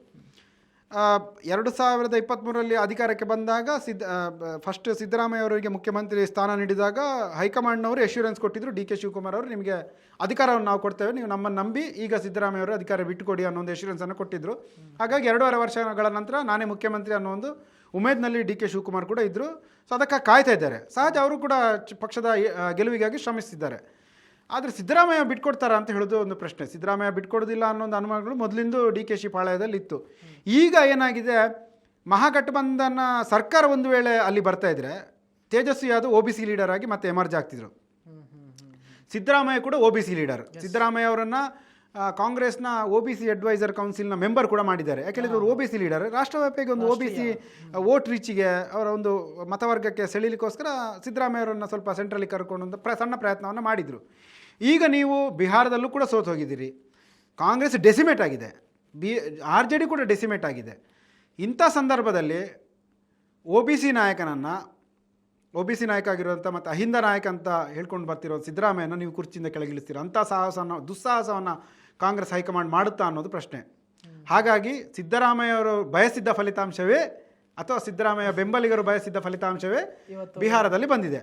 ಎರಡು ಸಾವಿರದ ಇಪ್ಪತ್ತ್ಮೂರರಲ್ಲಿ ಅಧಿಕಾರಕ್ಕೆ ಬಂದಾಗ ಸಿದ್ದ ಫಸ್ಟ್ ಸಿದ್ದರಾಮಯ್ಯ ಅವರಿಗೆ ಮುಖ್ಯಮಂತ್ರಿ ಸ್ಥಾನ ನೀಡಿದಾಗ ಹೈಕಮಾಂಡ್ನವರು ಎಶ್ಯೂರೆನ್ಸ್ ಕೊಟ್ಟಿದ್ರು. ಡಿ ಕೆ ಶಿವಕುಮಾರ್ ಅವರು ನಿಮಗೆ ಅಧಿಕಾರವನ್ನು ನಾವು ಕೊಡ್ತೇವೆ. ನೀವು ನಮ್ಮನ್ನು ನಂಬಿ ಈಗ ಸಿದ್ದರಾಮಯ್ಯ ಅವರು ಅಧಿಕಾರ ಬಿಟ್ಟುಕೊಡಿ ಅನ್ನೋ ಒಂದು ಎಶ್ಯೂರೆನ್ಸನ್ನು ಕೊಟ್ಟಿದ್ರು. ಹಾಗಾಗಿ ಎರಡೂವರೆ ವರ್ಷಗಳ ನಂತರ ನಾನೇ ಮುಖ್ಯಮಂತ್ರಿ ಅನ್ನೋ ಒಂದು ಉಮೇದ್ನಲ್ಲಿ ಡಿ ಕೆ ಶಿವಕುಮಾರ್ ಕೂಡ ಇದ್ದರು ಸೊ ಅದಕ್ಕೆ ಕಾಯ್ತಾ ಇದ್ದಾರೆ. ಸಹಜ ಅವರು ಕೂಡ ಪಕ್ಷದ ಗೆಲುವಿಗಾಗಿ ಶ್ರಮಿಸ್ತಿದ್ದಾರೆ. ಆದರೆ ಸಿದ್ದರಾಮಯ್ಯ ಬಿಟ್ಕೊಡ್ತಾರಾ ಅಂತ ಹೇಳೋದು ಒಂದು ಪ್ರಶ್ನೆ. ಸಿದ್ದರಾಮಯ್ಯ ಬಿಟ್ಕೊಡೋದಿಲ್ಲ ಅನ್ನೋ ಒಂದು ಅನುಮಾನಗಳು ಮೊದಲಿಂದು ಡಿ ಕೆ ಶಿ ಪಾಳ್ಯದಲ್ಲಿ ಇತ್ತು ಈಗ ಏನಾಗಿದೆ ಮಹಾಗಠಬಂಧನ ಸರ್ಕಾರ ಒಂದು ವೇಳೆ ಅಲ್ಲಿ ಬರ್ತಾ ಇದ್ರೆ Tejashwi Yadav O B C leader ಆಗಿ ಮತ್ತೆ ಎಮರ್ಜ್ ಆಗ್ತಿದ್ರು. ಸಿದ್ದರಾಮಯ್ಯ ಕೂಡ O B C leader Siddaramaiah ಅವರನ್ನ ಕಾಂಗ್ರೆಸ್ನ ಒ ಬಿ ಸಿ ಅಡ್ವೈಸರ್ ಕೌನ್ಸಿಲ್ನ ಮೆಂಬರ್ ಕೂಡ ಮಾಡಿದ್ದಾರೆ. ಯಾಕೆಂದರೆ ಇವರು ಒ ಬಿ ಸಿ ಲೀಡರ್ ರಾಷ್ಟ್ರವ್ಯಾಪಿಯಾಗಿ ಒಂದು ಒ ಬಿ ಸಿ ವೋಟ್ ರೀಚಿಗೆ ಅವರ ಒಂದು ಮತವರ್ಗಕ್ಕೆ ಸೆಳೀಲಿಕ್ಕೋಸ್ಕರ ಸಿದ್ದರಾಮಯ್ಯ ಅವರನ್ನು ಸ್ವಲ್ಪ ಸೆಂಟ್ರಲ್ಲಿ ಕರ್ಕೊಂಡು ಒಂದು ಪ್ರ ಸಣ್ಣ ಪ್ರಯತ್ನವನ್ನು ಮಾಡಿದರು. ಈಗ ನೀವು ಬಿಹಾರದಲ್ಲೂ ಕೂಡ ಸೋತು ಹೋಗಿದ್ದೀರಿ. ಕಾಂಗ್ರೆಸ್ ಡೆಸಿಮೇಟ್ ಆಗಿದೆ. ಬಿ ಆರ್ ಜೆ ಡಿ ಕೂಡ ಡೆಸಿಮೇಟ್ ಆಗಿದೆ. ಇಂಥ ಸಂದರ್ಭದಲ್ಲಿ ಒ ಬಿ ಸಿ ನಾಯಕನನ್ನು ಒ ಬಿ ಸಿ ನಾಯಕ ಆಗಿರುವಂಥ ಮತ್ತು ಅಹಿಂದ ನಾಯಕ ಅಂತ ಹೇಳ್ಕೊಂಡು ಬರ್ತಿರೋ ಸಿದ್ದರಾಮಯ್ಯನ ನೀವು ಕುರ್ಚಿಯಿಂದ ಕೆಳಗಿಳಿಸ್ತೀರ? ಅಂಥ ಸಾಹಸವನ್ನು ದುಸ್ಸಾಹಸವನ್ನು ಕಾಂಗ್ರೆಸ್ ಹೈಕಮಾಂಡ್ ಮಾಡುತ್ತಾ ಅನ್ನೋದು ಪ್ರಶ್ನೆ. ಹಾಗಾಗಿ ಸಿದ್ದರಾಮಯ್ಯ ಅವರು ಬಯಸಿದ್ದ ಫಲಿತಾಂಶವೇ ಅಥವಾ ಸಿದ್ದರಾಮಯ್ಯ ಬೆಂಬಲಿಗರು ಬಯಸಿದ್ದ ಫಲಿತಾಂಶವೇ ಬಿಹಾರದಲ್ಲಿ ಬಂದಿದೆ.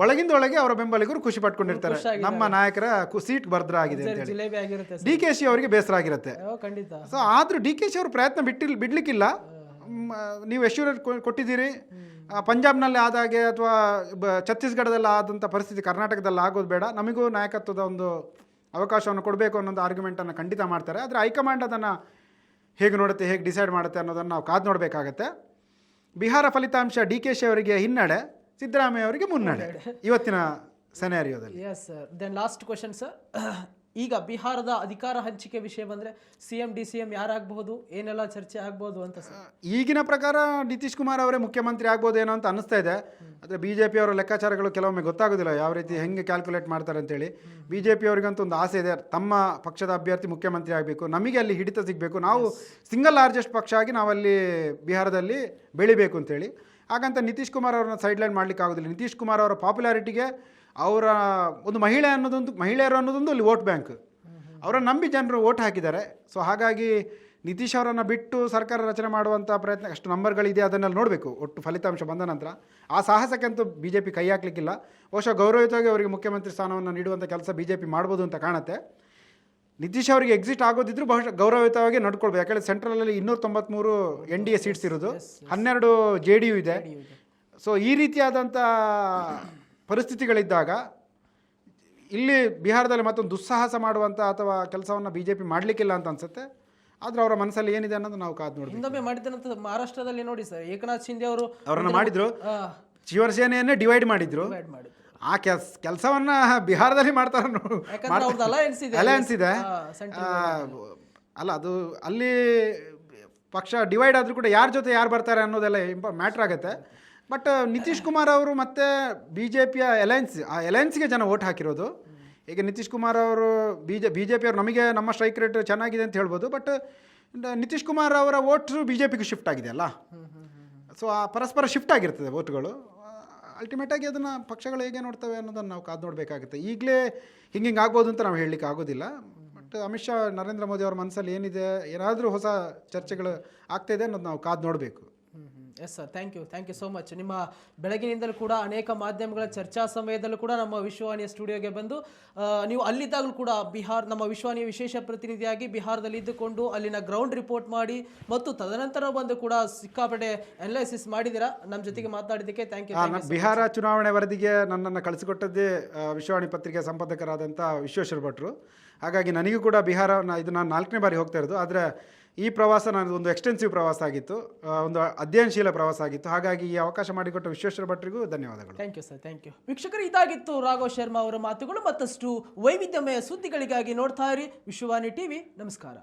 ಒಳಗಿಂದ ಒಳಗೆ ಅವರ ಬೆಂಬಲಿಗರು ಖುಷಿ ಪಟ್ಕೊಂಡಿರ್ತಾರೆ. ನಮ್ಮ ನಾಯಕರ ಸೀಟ್ ಬರ್ದ್ರ ಆಗಿದೆ ಡಿ ಕೆ ಶಿ ಅವರಿಗೆ ಬೇಸರ ಆಗಿರುತ್ತೆ. ಸೊ ಆದ್ರೂ ಡಿ ಕೆ ಶಿ ಅವರು ಪ್ರಯತ್ನ ಬಿಟ್ಟಿಲ್ ಬಿಡ್ಲಿಕ್ಕಿಲ್ಲ. ನೀವು ಯಶ್ವರ್ ಕೊಟ್ಟಿದ್ದೀರಿ. ಪಂಜಾಬ್ನಲ್ಲಿ ಆದಾಗೆ ಅಥವಾ ಛತ್ತೀಸ್ಗಢದಲ್ಲಿ ಆದಂಥ ಪರಿಸ್ಥಿತಿ ಕರ್ನಾಟಕದಲ್ಲಿ ಆಗೋದು ಬೇಡ. ನಮಗೂ ನಾಯಕತ್ವದ ಒಂದು ಅವಕಾಶವನ್ನು ಕೊಡಬೇಕು ಅನ್ನೋದು ಆರ್ಗ್ಯುಮೆಂಟನ್ನು ಖಂಡಿತ ಮಾಡ್ತಾರೆ. ಆದರೆ ಹೈಕಮಾಂಡ್ ಅದನ್ನು ಹೇಗೆ ನೋಡುತ್ತೆ ಹೇಗೆ ಡಿಸೈಡ್ ಮಾಡುತ್ತೆ ಅನ್ನೋದನ್ನು ನಾವು ಕಾದು ನೋಡಬೇಕಾಗತ್ತೆ. ಬಿಹಾರ ಫಲಿತಾಂಶ ಡಿ ಕೆ ಶಿ ಅವರಿಗೆ ಹಿನ್ನಡೆ. ಸಿದ್ದರಾಮಯ್ಯ ಅವರಿಗೆ ಮುನ್ನಡೆ. ಇವತ್ತಿನ ಸೆನಾರಿಯೋದಲ್ಲಿ yes sir then last question sir ಈಗ ಬಿಹಾರದ ಅಧಿಕಾರ ಹಂಚಿಕೆ ವಿಷಯ ಬಂದರೆ C M D C M ಯಾರಾಗಬಹುದು ಏನೆಲ್ಲ ಚರ್ಚೆ ಆಗ್ಬೋದು ಅಂತ ಸರ್. ಈಗಿನ ಪ್ರಕಾರ ನಿತೀಶ್ ಕುಮಾರ್ ಅವರೇ ಮುಖ್ಯಮಂತ್ರಿ ಆಗ್ಬೋದೇನೋ ಅಂತ ಅನಿಸ್ತಾ ಇದೆ. ಆದರೆ ಬಿ ಜೆ ಅವರ ಲೆಕ್ಕಾಚಾರಗಳು ಕೆಲವೊಮ್ಮೆ ಗೊತ್ತಾಗೋದಿಲ್ಲ ಯಾವ ರೀತಿ ಹೆಂಗೆ ಕ್ಯಾಲ್ಕುಲೇಟ್ ಮಾಡ್ತಾರೆ ಅಂತೇಳಿ. ಬಿ ಜೆ ಪಿ ಅವ್ರಿಗಂತೂ ಒಂದು ಆಸೆ ಇದೆ. ತಮ್ಮ ಪಕ್ಷದ ಅಭ್ಯರ್ಥಿ ಮುಖ್ಯಮಂತ್ರಿ ಆಗಬೇಕು. ನಮಗೆ ಅಲ್ಲಿ ಹಿಡಿತ ಸಿಗಬೇಕು. ನಾವು ಸಿಂಗಲ್ ಲಾರ್ಜೆಸ್ಟ್ ಪಕ್ಷ ಆಗಿ ನಾವಲ್ಲಿ ಬಿಹಾರದಲ್ಲಿ ಬೆಳಿಬೇಕು ಅಂತೇಳಿ. ಹಾಗಂತ ನಿತೀಶ್ ಕುಮಾರ್ ಅವ್ರನ್ನ ಸೈಡ್ಲೈನ್ ಮಾಡ್ಲಿಕ್ಕೆ ಆಗೋದಿಲ್ಲ ನಿತೀಶ್ ಕುಮಾರ್ ಅವರ ಪಾಪ್ಯುಲಾರಿಟಿಗೆ ಅವರ ಒಂದು ಮಹಿಳೆ ಅನ್ನೋದೊಂದು ಮಹಿಳೆಯರು ಅನ್ನೋದೊಂದು ಅಲ್ಲಿ ವೋಟ್ ಬ್ಯಾಂಕ್. ಅವರನ್ನು ನಂಬಿ ಜನರು ವೋಟ್ ಹಾಕಿದ್ದಾರೆ. ಸೊ ಹಾಗಾಗಿ ನಿತೀಶ್ ಅವರನ್ನು ಬಿಟ್ಟು ಸರ್ಕಾರ ರಚನೆ ಮಾಡುವಂಥ ಪ್ರಯತ್ನ ಅಷ್ಟು ನಂಬರ್ಗಳಿದೆ ಅದನ್ನೆಲ್ಲ ನೋಡಬೇಕು. ಒಟ್ಟು ಫಲಿತಾಂಶ ಬಂದ ನಂತರ. ಆ ಸಾಹಸಕ್ಕಂತೂ ಬಿ ಜೆ ಪಿ ಕೈ ಹಾಕಲಿಕ್ಕಿಲ್ಲ. ಬಹುಶಃ ಗೌರವಯುತವಾಗಿ ಅವರಿಗೆ ಮುಖ್ಯಮಂತ್ರಿ ಸ್ಥಾನವನ್ನು ನೀಡುವಂಥ ಕೆಲಸ ಬಿ ಜೆ ಪಿ ಮಾಡ್ಬೋದು ಅಂತ ಕಾಣುತ್ತೆ. ನಿತೀಶ್ ಅವರಿಗೆ ಎಕ್ಸಿಟ್ ಆಗೋದಿದ್ರು ಬಹುಶಃ ಗೌರವಯುತವಾಗಿ ನಡ್ಕೊಳ್ಬೇಕು ಯಾಕಂದರೆ ಸೆಂಟ್ರಲಲ್ಲಿ ಇನ್ನೂರ ತೊಂಬತ್ತ್ಮೂರು ಎನ್ ಡಿ ಎ ಸೀಟ್ಸ್ ಇರೋದು. ಹನ್ನೆರಡು ಜೆ ಡಿ ಯು ಇದೆ. ಸೊ ಈ ರೀತಿಯಾದಂಥ ಪರಿಸ್ಥಿತಿಗಳಿದ್ದಾಗ ಇಲ್ಲಿ ಬಿಹಾರದಲ್ಲಿ ಮತ್ತೊಂದು ದುಸ್ಸಾಹಸ ಮಾಡುವಂಥ ಅಥವಾ ಕೆಲಸವನ್ನು ಬಿ ಜೆ ಪಿ ಮಾಡಲಿಕ್ಕಿಲ್ಲ ಅಂತ ಅನ್ಸುತ್ತೆ. ಆದರೆ ಅವರ ಮನಸ್ಸಲ್ಲಿ ಏನಿದೆ ಅನ್ನೋದು ನಾವು ಕಾದು ನೋಡಿ ಹಿಂದೊಮ್ಮೆ ಮಾಡಿದ ಮಹಾರಾಷ್ಟ್ರದಲ್ಲಿ ನೋಡಿ ಸರ್ ಏಕನಾಥ್ ಶಿಂದೆ ಅವರು ಅವರನ್ನು ಮಾಡಿದ್ರು. ಶಿವಸೇನೆಯನ್ನೇ ಡಿವೈಡ್ ಮಾಡಿದ್ರು. ಆ ಕೆಲ್ಸ ಕೆಲಸವನ್ನ ಬಿಹಾರದಲ್ಲಿ ಮಾಡ್ತಾರ ಅಲಯನ್ಸ್ ಇದೆ ಅಲ್ಲ. ಅದು ಅಲ್ಲಿ ಪಕ್ಷ ಡಿವೈಡ್ ಆದರೂ ಕೂಡ ಯಾರ ಜೊತೆ ಯಾರು ಬರ್ತಾರೆ ಅನ್ನೋದೆಲ್ಲ ಇಂಪ ಮ್ಯಾಟ್ರ್ ಆಗುತ್ತೆ. ಬಟ್ ನಿತೀಶ್ ಕುಮಾರ್ ಅವರು ಮತ್ತೆ ಬಿ ಜೆ ಪಿಯ ಅಲಯನ್ಸ್ ಆ ಅಲಯನ್ಸ್ಗೆ ಜನ ಓಟ್ ಹಾಕಿರೋದು. ಈಗ ನಿತೀಶ್ ಕುಮಾರ್ ಅವರು ಬಿ ಜೆ ಬಿ ಜೆ ನಮಗೆ ನಮ್ಮ ಸ್ಟ್ರೈಕ್ ರೇಟ್ ಚೆನ್ನಾಗಿದೆ ಅಂತ ಹೇಳ್ಬೋದು. ಬಟ್ ನಿತೀಶ್ ಕುಮಾರ್ ಅವರ ಓಟ್ರು ಬಿ ಜೆ ಪಿಗೆ ಶಿಫ್ಟ್ ಆಗಿದೆ ಅಲ್ಲ? ಸೊ ಆ ಪರಸ್ಪರ ಶಿಫ್ಟ್ ಆಗಿರ್ತದೆ ಓಟ್ಗಳು ಅಲ್ಟಿಮೇಟಾಗಿ ಅದನ್ನು ಪಕ್ಷಗಳು ಹೇಗೆ ನೋಡ್ತವೆ ಅನ್ನೋದನ್ನು ನಾವು ಕಾದು ನೋಡಬೇಕಾಗುತ್ತೆ. ಈಗಲೇ ಹಿಂಗೆ ಹಿಂಗೆ ಆಗ್ಬೋದು ಅಂತ ನಾವು ಹೇಳಲಿಕ್ಕೆ ಆಗೋದಿಲ್ಲ. ಬಟ್ ಅಮಿತ್ ಶಾ, ನರೇಂದ್ರ ಮೋದಿ ಅವರ ಮನಸ್ಸಲ್ಲಿ ಏನಿದೆ, ಏನಾದರೂ ಹೊಸ ಚರ್ಚೆಗಳು ಆಗ್ತಾಯಿದೆ ಅನ್ನೋದು ನಾವು ಕಾದು ನೋಡಬೇಕು. Yes sir thank you thank you so much ನಿಮ್ಮ ಬೆಳಗಿನಿಂದಲೂ ಕೂಡ ಅನೇಕ ಮಾಧ್ಯಮಗಳ ಚರ್ಚಾ ಸಮಯದಲ್ಲೂ ಕೂಡ ನಮ್ಮ ವಿಶ್ವವಾಣಿಯ ಸ್ಟುಡಿಯೋಗೆ ಬಂದು ನೀವು ಅಲ್ಲಿದ್ದಾಗಲೂ ಕೂಡ ಬಿಹಾರ್ ನಮ್ಮ ವಿಶ್ವವಾಣಿಯ ವಿಶೇಷ ಪ್ರತಿನಿಧಿಯಾಗಿ ಬಿಹಾರದಲ್ಲಿ ಇದ್ದುಕೊಂಡು ಅಲ್ಲಿನ ಗ್ರೌಂಡ್ ರಿಪೋರ್ಟ್ ಮಾಡಿ ಮತ್ತು ತದನಂತರ ಬಂದು ಕೂಡ ಸಿಕ್ಕಾಪಟ್ಟೆ ಅನಲೈಸಿಸ್ ಮಾಡಿದ್ದೀರಾ? ನಮ್ಮ ಜೊತೆಗೆ ಮಾತಾಡಿದ್ದಕ್ಕೆ ಥ್ಯಾಂಕ್ ಯು ಬಿಹಾರ ಚುನಾವಣೆ ವರದಿಗೆ ನನ್ನನ್ನು ಕಳಿಸಿಕೊಟ್ಟದ್ದೇ ವಿಶ್ವವಾಣಿ ಪತ್ರಿಕೆ ಸಂಪಾದಕರಾದಂಥ ವಿಶ್ವೇಶ್ವರ ಭಟ್ರು. ಹಾಗಾಗಿ ನನಗೂ ಕೂಡ ಬಿಹಾರ ಇದು ನಾನು ನಾಲ್ಕನೇ ಬಾರಿ ಹೋಗ್ತಾ ಇರೋದು. ಆದರೆ ಈ ಪ್ರವಾಸ ನಾನು ಒಂದು ಎಕ್ಸ್ಟೆನ್ಸಿವ್ ಪ್ರವಾಸ ಆಗಿತ್ತು ಒಂದು ಅಧ್ಯಯನಶೀಲ ಪ್ರವಾಸ ಆಗಿತ್ತು. ಹಾಗಾಗಿ ಈ ಅವಕಾಶ ಮಾಡಿಕೊಟ್ಟ ವಿಶ್ವೇಶ್ವರ ಭಟ್ರಿಗೂ ಧನ್ಯವಾದಗಳು. Thank you sir thank you ವೀಕ್ಷಕರು, ಇದಾಗಿತ್ತು ರಾಘವ್ ಶರ್ಮಾ ಅವರ ಮಾತುಗಳು. ಮತ್ತಷ್ಟು ವೈವಿಧ್ಯಮಯ ಸುದ್ದಿಗಳಿಗಾಗಿ ನೋಡ್ತಾ ಇರಿ. ವಿಶ್ವವಾಣಿ ಟಿವಿ, ನಮಸ್ಕಾರ.